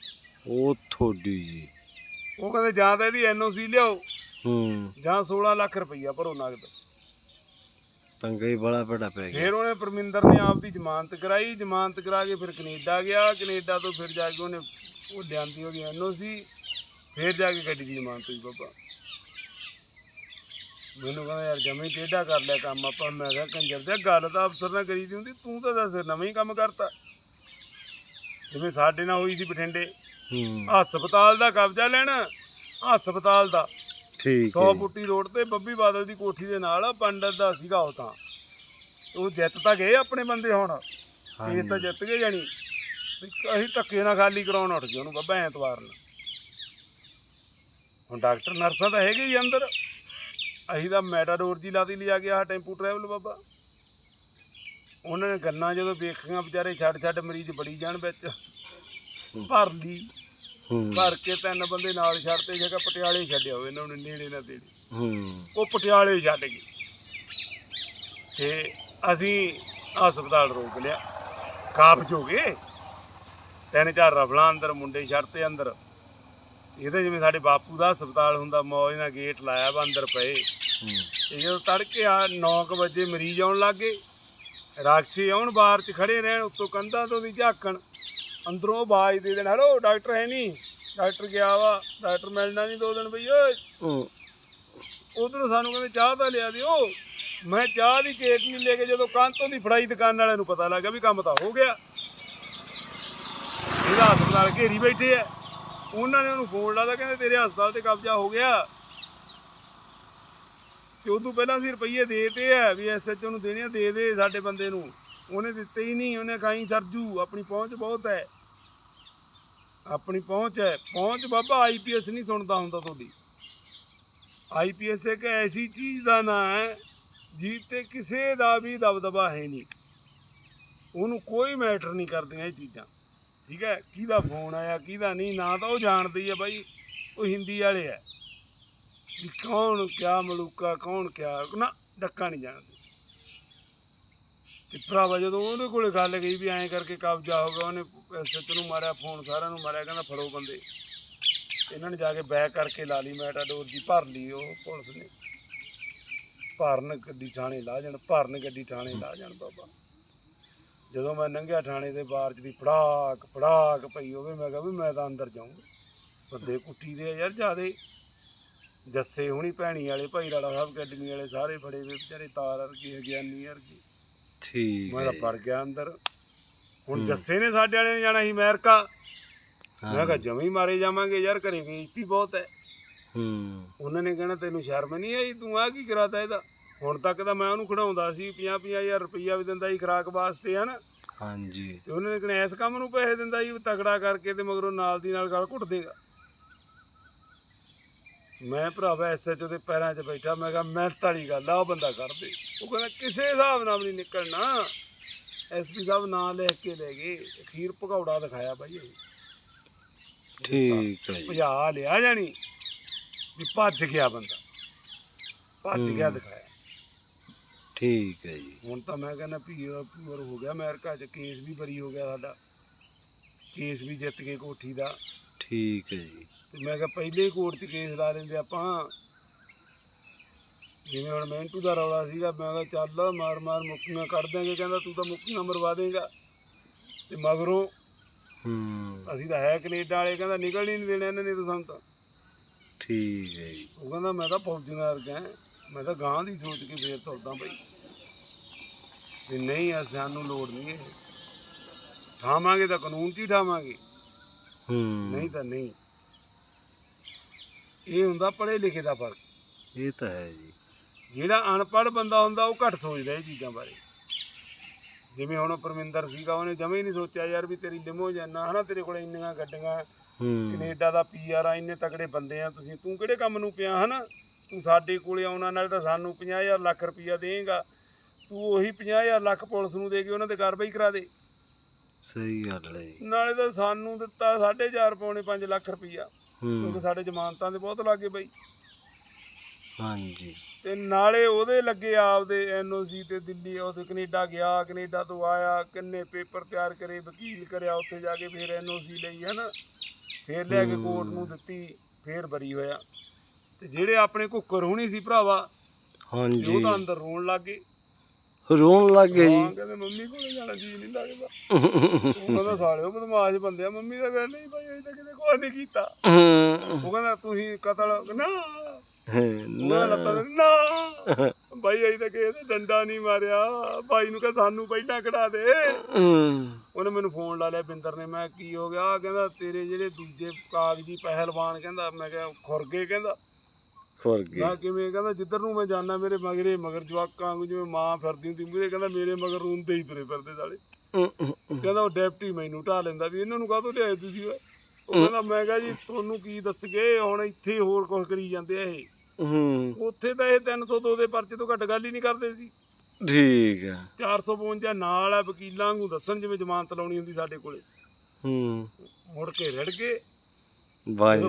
ਉਹ ਤੁਹਾਡੀ ਜੀ। ਉਹ ਕਹਿੰਦੇ ਜਾਂ ਤਾਂ ਇਹਦੀ ਐਨਓਸੀ ਲਿਆਓ ਹੂੰ। ਜਾਂ 16 ਲੱਖ ਰੁਪਈਆ ਭਰੋ ਨਗਦ। ਪੰਗਾ ਹੀ ਬੜਾ ਬੜਾ ਪੈ ਗਿਆ। ਫਿਰ ਉਹਨੇ ਪਰਮਿੰਦਰ ਨੇ ਆਪ ਦੀ ਜ਼ਮਾਨਤ ਕਰਾਈ। ਜ਼ਮਾਨਤ ਕਰਾ ਕੇ ਫਿਰ ਕੈਨੇਡਾ ਗਿਆ। ਕੈਨੇਡਾ ਤੋਂ ਫਿਰ ਜਾ ਕੇ ਉਹਨੇ ਉਹ ਲਿਆਂਦੀ ਉਹਦੀ ਐਨਓਸੀ ਫਿਰ ਜਾ ਕੇ ਗੱਡੀ ਦੀ ਜ਼ਮਾਨਤ ਹੋਈ ਬਾਬਾ। ਮੈਨੂੰ ਕਹਿੰਦਾ ਯਾਰ ਜਮੇ ਟੇਢਾ ਕਰ ਲਿਆ ਕੰਮ ਆਪਾਂ। ਮੈਂ ਕਿਹਾ ਕੰਜਰ ਦੇ ਗੱਲ ਤਾਂ ਅਫਸਰ ਨਾਲ ਕਰੀ ਦੀ ਹੁੰਦੀ। ਤੂੰ ਤਾਂ ਦੱਸ ਨਵਾਂ ਹੀ ਕੰਮ ਕਰਤਾ। ਜਿਵੇਂ ਸਾਡੇ ਨਾਲ ਹੋਈ ਸੀ ਬਠਿੰਡੇ। ਹੂੰ। ਹਸਪਤਾਲ ਦਾ ਕਬਜ਼ਾ ਲੈਣਾ। ਹਸਪਤਾਲ ਦਾ। ਠੀਕ 100 ਹੈ। ਫੁੱਟੀ ਰੋਡ ਤੇ ਬੱਬੀ ਬਾਦਲ ਦੀ ਕੋਠੀ ਦੇ ਨਾਲ ਪੰਡਤ ਦਾ ਸੀਗਾ ਉਹ ਤਾਂ। ਉਹ ਜਿੱਤ ਤਾਂ ਗਏ ਆਪਣੇ ਬੰਦੇ ਹੁਣ। ਇਹ ਤਾਂ ਜਿੱਤ ਗਏ ਵੀ ਅਸੀਂ ਧੱਕੇ ਨਾਲ ਖਾਲੀ ਕਰਾਉਣ ਉੱਠ ਗਏ ਉਹਨੂੰ ਬੱਬਾ ਐਤਵਾਰ ਨੂੰ। ਹੁਣ ਡਾਕਟਰ ਨਰਸਾਂ ਤਾਂ ਹੈਗੇ ਹੀ ਅੰਦਰ। ਅਸੀਂ ਤਾਂ ਮੈਟਾਡੋਰ ਜੀ ਲਾਦੀ ਕੇ ਆਹ ਟੈਂਪੂ ਟਰੈਵਲ ਬਾਬਾ। ਉਹਨਾਂ ਨੇ ਗੱਲਾਂ ਜਦੋਂ ਵੇਖੀਆਂ ਵਿਚਾਰੇ ਛੱਡ ਛੱਡ ਮਰੀਜ਼ ਬੜੀ ਜਾਣ ਵਿੱਚ। ਭਰ ਲਈ। ਭਰ ਕੇ ਤਿੰਨ ਬੰਦੇ ਨਾਲ ਛੱਡਤੇ ਜਗ੍ਹਾ ਪਟਿਆਲੇ ਛੱਡਿਆ ਹੋਵੇ ਇਹਨਾਂ ਨੂੰ ਨੇੜੇ ਨਾ ਹੂੰ। ਉਹ ਪਟਿਆਲੇ ਛੱਡ ਗਏ। ਤੇ ਅਸੀਂ ਹਸਪਤਾਲ ਰੋਕ ਲਿਆ। ਕਾਬਜ ਹੋ ਗਏ। ਤਿੰਨ ਚਾਰ ਰਫਲਾਂ ਅੰਦਰ ਮੁੰਡੇ ਛੱਡਤੇ ਅੰਦਰ। ਇਹਦੇ ਜਿਵੇਂ ਸਾਡੇ ਬਾਪੂ ਦਾ ਹਸਪਤਾਲ ਹੁੰਦਾ ਮੌਜ ਨਾਲ ਗੇਟ ਲਾਇਆ ਵਾ ਅੰਦਰ ਪਏ। ਹੂੰ ਤੇ ਜਦੋਂ ਤੜਕੇ ਆ 9 ਵਜੇ ਮਰੀਜ਼ ਆਉਣ ਲੱਗੇ ਰਾਖਸ਼ੀ ਆਉਣ ਬਾਹਰ 'ਚ ਖੜੇ ਰਹਿਣ ਉੱਤੋਂ ਕੰਧਾਂ ਤੋਂ ਦੀ ਝਾਕਣ। ਅੰਦਰੋਂ ਆਵਾਜ਼ ਦੇ ਦੇਣ ਹੈਲੋ ਡਾਕਟਰ ਹੈ ਨਹੀਂ। ਡਾਕਟਰ ਗਿਆ ਵਾ। ਡਾਕਟਰ ਮਿਲਣਾ ਨਹੀਂ ਦੋ ਦਿਨ ਬਈ ਓਏ। ਉਧਰੋਂ ਸਾਨੂੰ ਕਹਿੰਦੇ ਚਾਹ ਤਾਂ ਲਿਆ ਦਿਓ। ਮੈਂ ਚਾਹ ਦੀ ਕੇਟ ਨਹੀਂ ਲੈ ਕੇ ਜਦੋਂ ਕਾਂਤੋਂ ਦੀ ਫੜਾਈ ਦੁਕਾਨ ਵਾਲਿਆਂ ਨੂੰ ਪਤਾ ਲੱਗਾ ਵੀ ਕੰਮ ਤਾਂ ਹੋ ਗਿਆ। ਇਹਦਾ ਹਸਪਤਾਲ ਘੇਰੀ ਬੈਠੇ ਆ। ਉਹਨਾਂ ਨੇ ਉਹਨੂੰ ਫੋਨ ਲਾਦਾ ਕਹਿੰਦੇ ਤੇਰੇ ਹਸਪਤਾਲ ਤੇ ਕਬਜ਼ਾ ਹੋ ਗਿਆ। ਤੇ ਉਦੋਂ ਪਹਿਲਾਂ ਅਸੀਂ ਰੁਪਈਏ ਦੇਤੇ ਆ ਵੀ ਐਸਐਚਓ ਨੂੰ ਦੇਣੇ ਆ, ਦੇ ਦੇ ਸਾਡੇ ਬੰਦੇ ਨੂੰ। ਉਹਨੇ ਦਿੱਤੇ ਹੀ ਨਹੀਂ ਉਹਨੇ ਖਾਈ ਸਰਜੂ ਆਪਣੀ ਪਹੁੰਚ ਬਹੁਤ ਹੈ। ਆਪਣੀ ਪਹੁੰਚ ਹੈ। ਪਹੁੰਚ ਬਾਬਾ ਆਈਪੀਐਸ ਨਹੀਂ ਸੁਣਦਾ ਹੁੰਦਾ ਤੁਹਾਡੀ। ਆਈਪੀਐਸ ਇੱਕ ਐਸੀ ਚੀਜ਼ ਦਾ ਨਾਂ ਹੈ ਜਿਹ ਤੇ ਕਿਸੇ ਦਾ ਵੀ ਦਬਦਬਾ ਹੈ ਨਹੀਂ। ਉਹਨੂੰ ਕੋਈ ਮੈਟਰ ਨਹੀਂ ਕਰਦੀਆਂ ਇਹ ਚੀਜ਼ਾਂ। ਠੀਕ ਹੈ? ਕਿਹਦਾ ਫੋਨ ਆਇਆ, ਕਿਹਦਾ ਨਹੀਂ, ਨਾ ਤਾਂ ਉਹ ਜਾਣਦੀ ਹੈ ਬਾਈ, ਉਹ ਹਿੰਦੀ ਵਾਲੇ ਹੈ। ਵੀ ਕੌਣ ਕਿਆ ਮਲੂਕਾ, ਕੌਣ ਕਿਆ, ਨਾ, ਡੱਕਾ ਨਹੀਂ ਜਾਣਦੇ। ਤੇ ਭਰਾਵਾ ਜਦੋਂ ਉਹਦੇ ਕੋਲੇ ਗੱਲ ਗਈ ਵੀ ਐਂ ਕਰਕੇ ਕਬਜ਼ਾ ਹੋ ਗਿਆ, ਉਹਨੇ ਸੱਚ ਨੂੰ ਮਾਰਿਆ ਫੋਨ ਸਾਰਿਆਂ ਨੂੰ ਮਾਰਿਆ, ਕਹਿੰਦਾ ਫੜੋ ਬੰਦੇ। ਇਹਨਾਂ ਨੇ ਜਾ ਕੇ ਬੈਕ ਕਰਕੇ ਲਾ ਲਈ, ਮੈਟਾਡੋਰ ਦੀ ਭਰ ਲਈ ਉਹ ਪੁਲਿਸ ਨੇ। ਭਰਨ ਗੱਡੀ ਥਾਣੇ ਲਾ ਜਾਣ, ਭਰਨ ਗੱਡੀ ਥਾਣੇ ਲਾ ਜਾਣ ਬਾਬਾ। ਜਦੋਂ ਮੈਂ ਲੰਘਿਆ ਥਾਣੇ ਦੇ ਬਾਹਰ ਚ ਦੀ ਫੜਾਕ ਫੜਾਕ ਪਈ ਹੋਵੇ ਮੈਂ ਕਿਹਾ ਵੀ ਮੈਂ ਤਾਂ ਅੰਦਰ ਜਾਊਂਗਾ। ਬੰਦੇ ਕੁੱਟੀ ਦੇ ਆ ਯਾਰ ਜਿਆਦੇ। ਜੱਸੇ ਹੁਣੀ ਭੈਣੀ ਵਾਲੇ ਭਾਈ ਰਾੜਾ ਸਾਹਿਬ ਅਕੈਡਮੀ ਵਾਲੇ ਸਾਰੇ ਫੜੇ ਵੇ ਵਿਚਾਰੇ ਤਾਰ ਵਰਗੀ ਗਿਆਨੀ ਵਰਗੀ। ਠੀਕ ਮੈਂ ਤਾਂ ਪੜ ਗਿਆ ਅੰਦਰ। ਹੁਣ। ਜੱਸੇ ਨੇ ਸਾਡੇ ਵਾਲੇ ਨੇ ਜਾਣਾ ਸੀ ਅਮਰੀਕਾ। ਮੈਂ ਕਿਹਾ ਜਮੀ ਮਾਰੇ ਜਾਵਾਂਗੇ ਯਾਰ ਘਰੇ ਬੇਇੱਜ਼ਤੀ ਬਹੁਤ ਹੈ। ਹੂੰ। ਉਹਨਾਂ ਨੇ ਕਹਿਣਾ ਤੈਨੂੰ ਸ਼ਰਮ ਨਹੀਂ ਆਈ? ਤੂੰ ਆ ਕੀ ਕਰਾਤਾ ਇਹਦਾ? ਹੁਣ ਤੱਕ ਤਾਂ ਮੈਂ ਉਹਨੂੰ ਖੜਾਉਂਦਾ ਸੀ 50 ਹਜ਼ਾਰ ਰੁਪਈਆ ਵੀ ਦਿੰਦਾ ਸੀ ਖਰਾਕ ਵਾਸਤੇ ਹਨ? ਹਾਂਜੀ। ਤੇ ਉਹਨਾਂ ਨੇ ਕਹਿਣਾ ਇਸ ਕੰਮ ਨੂੰ ਪੈਸੇ ਦਿੰਦਾ ਸੀ ਤਗੜਾ ਕਰਕੇ ਤੇ ਮਗਰੋਂ ਨਾਲ ਦੀ ਨਾਲ ਗਲ ਘੁੱਟ ਦੇਗਾ। ਮੈਂ ਭਰਾਵਾ ਐਸਐਚਓ ਦੇ ਪੈਰਾਂ 'ਚ ਬੈਠਾ ਮੈਂ ਕਿਹਾ ਮਿਹਨਤ ਵਾਲੀ ਗੱਲ ਆ ਉਹ ਬੰਦਾ ਕਰ ਦੇ ਉਹ ਕਹਿੰਦਾ ਕਿਸੇ ਹਿਸਾਬ ਨਾਲ ਵੀ ਨਹੀਂ ਨਿਕਲਣਾ। ਐਸਪੀ ਸਾਹਿਬ ਨਾਂ ਲਿਖ ਕੇ ਲੈ ਗਏ। ਅਖੀਰ ਭਗੌੜਾ ਦਿਖਾਇਆ ਬਾਈ ਠੀਕ ਹੈ ਭਜਾ ਲਿਆ ਜਾਣੀ ਵੀ ਭੱਜ ਗਿਆ ਬੰਦਾ। ਭੱਜ ਗਿਆ। ਦਿਖਾਇਆ। ਠੀਕ ਹੈ ਜੀ। ਹੁਣ ਤਾਂ ਮੈਂ ਕਹਿੰਦਾ ਪੀਰ ਪੂਰ ਹੋ ਗਿਆ ਅਮਰੀਕਾ 'ਚ ਕੇਸ ਵੀ ਬਰੀ ਹੋ ਗਿਆ ਸਾਡਾ। ਕੇਸ ਵੀ ਜਿੱਤ ਕੇ ਕੋਠੀ ਦਾ। ਠੀਕ ਹੈ ਜੀ। ਤੇ ਮੈਂ ਕਿਹਾ ਪਹਿਲੇ ਹੀ ਕੋਰਟ 'ਚ ਕੇਸ ਲਾ ਲੈਂਦੇ ਆਪਾਂ। ਜਿਵੇਂ ਹੁਣ ਮਿੰਟੂ ਦਾ ਰੌਲਾ ਸੀਗਾ ਮੈਂ ਕਿਹਾ ਚੱਲ ਮਾਰ ਮਾਰ ਮੁੱਕੀਆਂ ਕੱਢ ਦਾਂਗੇ ਕਹਿੰਦਾ ਤੂੰ ਤਾਂ ਮੁੱਕੀਆਂ ਮਰਵਾ ਦੇਂਗਾ। ਤੇ ਮਗਰੋਂ ਹੂੰ। ਅਸੀਂ ਤਾਂ ਹੈ ਕੈਨੇਡਾ ਵਾਲੇ ਕਹਿੰਦਾ ਨਿਕਲ ਨਹੀਂ ਦੇਣਾ ਇਹਨਾਂ ਨੇ ਤਾਂ ਸਾਨੂੰ ਤਾਂ। ਠੀਕ ਹੈ ਜੀ। ਉਹ ਕਹਿੰਦਾ ਮੈਂ ਤਾਂ ਫੌਜੀਆਂ ਵਰਗਾ ਹਾਂ। ਮੈਂ ਤਾਂ ਗਾਂ ਦੀ ਸੋਚ ਕੇ ਫੇਰ ਤੁਰਦਾ ਬਈ। ਵੀ ਨਹੀਂ ਆ ਸਾਨੂੰ ਲੋੜ ਨਹੀਂ ਇਹ। ਠਾਵਾਂਗੇ ਤਾਂ ਕਾਨੂੰਨ 'ਚ ਹੀ ਠਾਵਾਂਗੇ। ਹੂੰ। ਨਹੀਂ ਤਾਂ ਨਹੀਂ। ਇਹ ਹੁੰਦਾ ਪੜ੍ਹੇ ਲਿਖੇ ਦਾ ਫ਼ਰਕ। ਇਹ ਤਾਂ ਹੈ ਜੀ। ਜਿਹੜਾ ਅਨਪੜ੍ਹ ਬੰਦਾ ਹੁੰਦਾ ਉਹ ਘੱਟ ਸੋਚਦਾ ਇਹ ਚੀਜ਼ਾਂ ਬਾਰੇ। ਜਿਵੇਂ ਹੁਣ ਪਰਮਿੰਦਰ ਸੀਗਾ ਉਹਨੇ ਜਮੇ ਹੀ ਨਹੀਂ ਸੋਚਿਆ ਯਾਰ ਵੀ ਤੇਰੀ ਲਿਮੋ ਜਾਨਾ ਹਨਾ ਤੇਰੇ ਕੋਲ ਇੰਨੀਆਂ ਗੱਡੀਆਂ। ਹੂੰ। ਕੈਨੇਡਾ ਦਾ ਪੀਆਰ ਆ ਇੰਨੇ ਤਕੜੇ ਬੰਦੇ ਆ ਤੁਸੀਂ ਤੂੰ ਕਿਹੜੇ ਕੰਮ ਨੂੰ ਪਿਆ ਹਨਾ? ਤੂੰ ਸਾਡੇ ਕੋਲੇ ਆਉਣਾ ਨਾਲ ਤਾਂ ਸਾਨੂੰ 50000 ਲੱਖ ਰੁਪਈਆ ਦੇਂਗਾ। ਤੂੰ ਉਹੀ 50000 ਲੱਖ ਪੁਲਿਸ ਨੂੰ ਦੇ ਕੇ ਉਹਨਾਂ ਤੇ ਕਾਰਵਾਈ ਕਰਾ ਦੇ। ਸਹੀ ਗੱਲ ਹੈ ਜੀ। ਨਾਲੇ ਤਾਂ ਸਾਨੂੰ ਦਿੱਤਾ 4.5 ਪੌਣੇ 5 ਲੱਖ ਰੁਪਈਆ। ਕਿਉਂਕਿ ਹੂੰ ਸਾਡੇ ਜ਼ਮਾਨਤਾਂ ਦੇ ਬਹੁਤ ਲੱਗੇ ਬਈ। ਹਾਂਜੀ। ਤੇ ਨਾਲੇ ਉਹਦੇ ਲੱਗੇ ਆਪਦੇ ਐਨਓਸੀ ਤੇ ਦਿੱਲੀ ਉਹਦੇ ਕੈਨੇਡਾ ਗਿਆ ਕੈਨੇਡਾ ਤੋਂ ਆਇਆ ਕਿੰਨੇ ਪੇਪਰ ਤਿਆਰ ਕਰੇ ਵਕੀਲ ਕਰਿਆ ਉੱਥੇ ਜਾ ਕੇ ਫਿਰ ਐਨਓਸੀ ਲਈ ਹਨਾ। ਫਿਰ ਲੈ ਕੇ ਕੋਰਟ ਨੂੰ ਦਿੱਤੀ ਫਿਰ ਬਰੀ ਹੋਇਆ। ਤੇ ਜਿਹੜੇ ਆਪਣੇ ਘੁੱਕਰ ਹੋਣੀ ਸੀ ਭਰਾਵਾ ਤੇ ਹਾਂਜੀ। ਉਹ ਤਾਂ ਅੰਦਰ ਰੋਣ ਲੱਗ ਗਏ। ਰੋਣ ਲੱਗ ਹਾਂ ਜੀ। ਕਹਿੰਦੇ ਮੰਮੀ ਕੋਲੇ ਜਾਣਾ ਜੀ ਨਹੀਂ ਲੱਗਦਾ। ਉਹ ਕਹਿੰਦਾ ਸਾਲਿਓ ਬਦਮਾਸ਼ ਬੰਦੇ ਆ ਮੰਮੀ ਦਾ ਗੱਲ ਨਹੀਂ ਭਾਈ ਅਜੇ ਤਾਂ ਕਿਤੇ ਕੋਈ ਨਹੀਂ ਕੀਤਾ। ਉਹ ਕਹਿੰਦਾ ਤੁਸੀਂ ਕਤਲ ਨਾ। ਨਾ। ਨਾ ਤੇ- ਭਾਈ ਅਜੇ ਤੱਕ ਇਹਦੇ ਡੰਡਾ ਨਹੀਂ ਮਾਰਿਆ। ਭਾਈ ਨੂੰ ਕਹ ਸਾਨੂੰ ਪਹਿਲਾਂ ਕਢਾ ਦੇ। ਉਹਨੇ ਮੈਨੂੰ ਫੋਨ ਲਾ ਲਿਆ ਬਿੰਦਰ ਨੇ। ਮੈਂ ਕੀ ਹੋ ਗਿਆ? ਕਹਿੰਦਾ ਤੇਰੇ ਜਿਹੜੇ ਦੂਜੇ ਕਾਗਜ਼ੀ ਪਹਿਲਵਾਨ ਕਹਿੰਦਾ ਮੈਂ ਕਿਹਾ ਖੁਰ ਗਏ ਕਹਿੰਦਾ। ਫੁਰ ਗਿਆ ਮੈਂ ਕਿਵੇਂ ਕਹਿੰਦਾ ਜਿੱਧਰ ਨੂੰ ਮੈਂ ਜਾਣਾ ਮੇਰੇ ਮਗਰੇ ਮਗਰ ਜਵਾਕਾਂ ਵਾਂਗੂ ਜਿਵੇਂ ਮਾਂ ਫਿਰਦੀ ਹੁੰਦੀ ਮੂਰੇ ਕਹਿੰਦਾ ਮੇਰੇ ਮਗਰ ਰੋਂਦੇ ਹੀ ਤੁਰੇ ਫਿਰਦੇ ਸਾਲੇ। ਕਹਿੰਦਾ ਉਹ ਡੈਪਟੀ ਮੈਨੂੰ ਢਾ ਲੈਂਦਾ ਵੀ ਇਹਨਾਂ ਨੂੰ ਕਾਹਤੋਂ ਲਿਆਏ ਤੁਸੀਂ ਓਏ? ਉਹ ਕਹਿੰਦਾ ਮੈਂ ਕਿਹਾ ਜੀ ਤੁਹਾਨੂੰ ਕੀ ਦੱਸ ਗਏ ਹੁਣ ਇੱਥੇ ਹੋਰ ਕੁਝ ਕਰੀ ਜਾਂਦੇ ਆ ਇਹ? ਹੂੰ। ਉੱਥੇ ਤਾਂ ਇਹ 302 ਦੇ ਪਰਚੇ ਤੋਂ ਘੱਟ ਗੱਲ ਹੀ ਨਹੀਂ ਕਰਦੇ ਸੀ। ਠੀਕ ਹੈ 452 ਨਾਲ ਆ ਵਕੀਲਾਂ ਨੂੰ ਦੱਸਣ ਜਿਵੇਂ ਜ਼ਮਾਨਤ ਲਾਉਣੀ ਹੁੰਦੀ ਸਾਡੇ ਕੋਲੇ। ਹੂੰ। ਮੁੜ ਕੇ ਰੜ ਗਏ।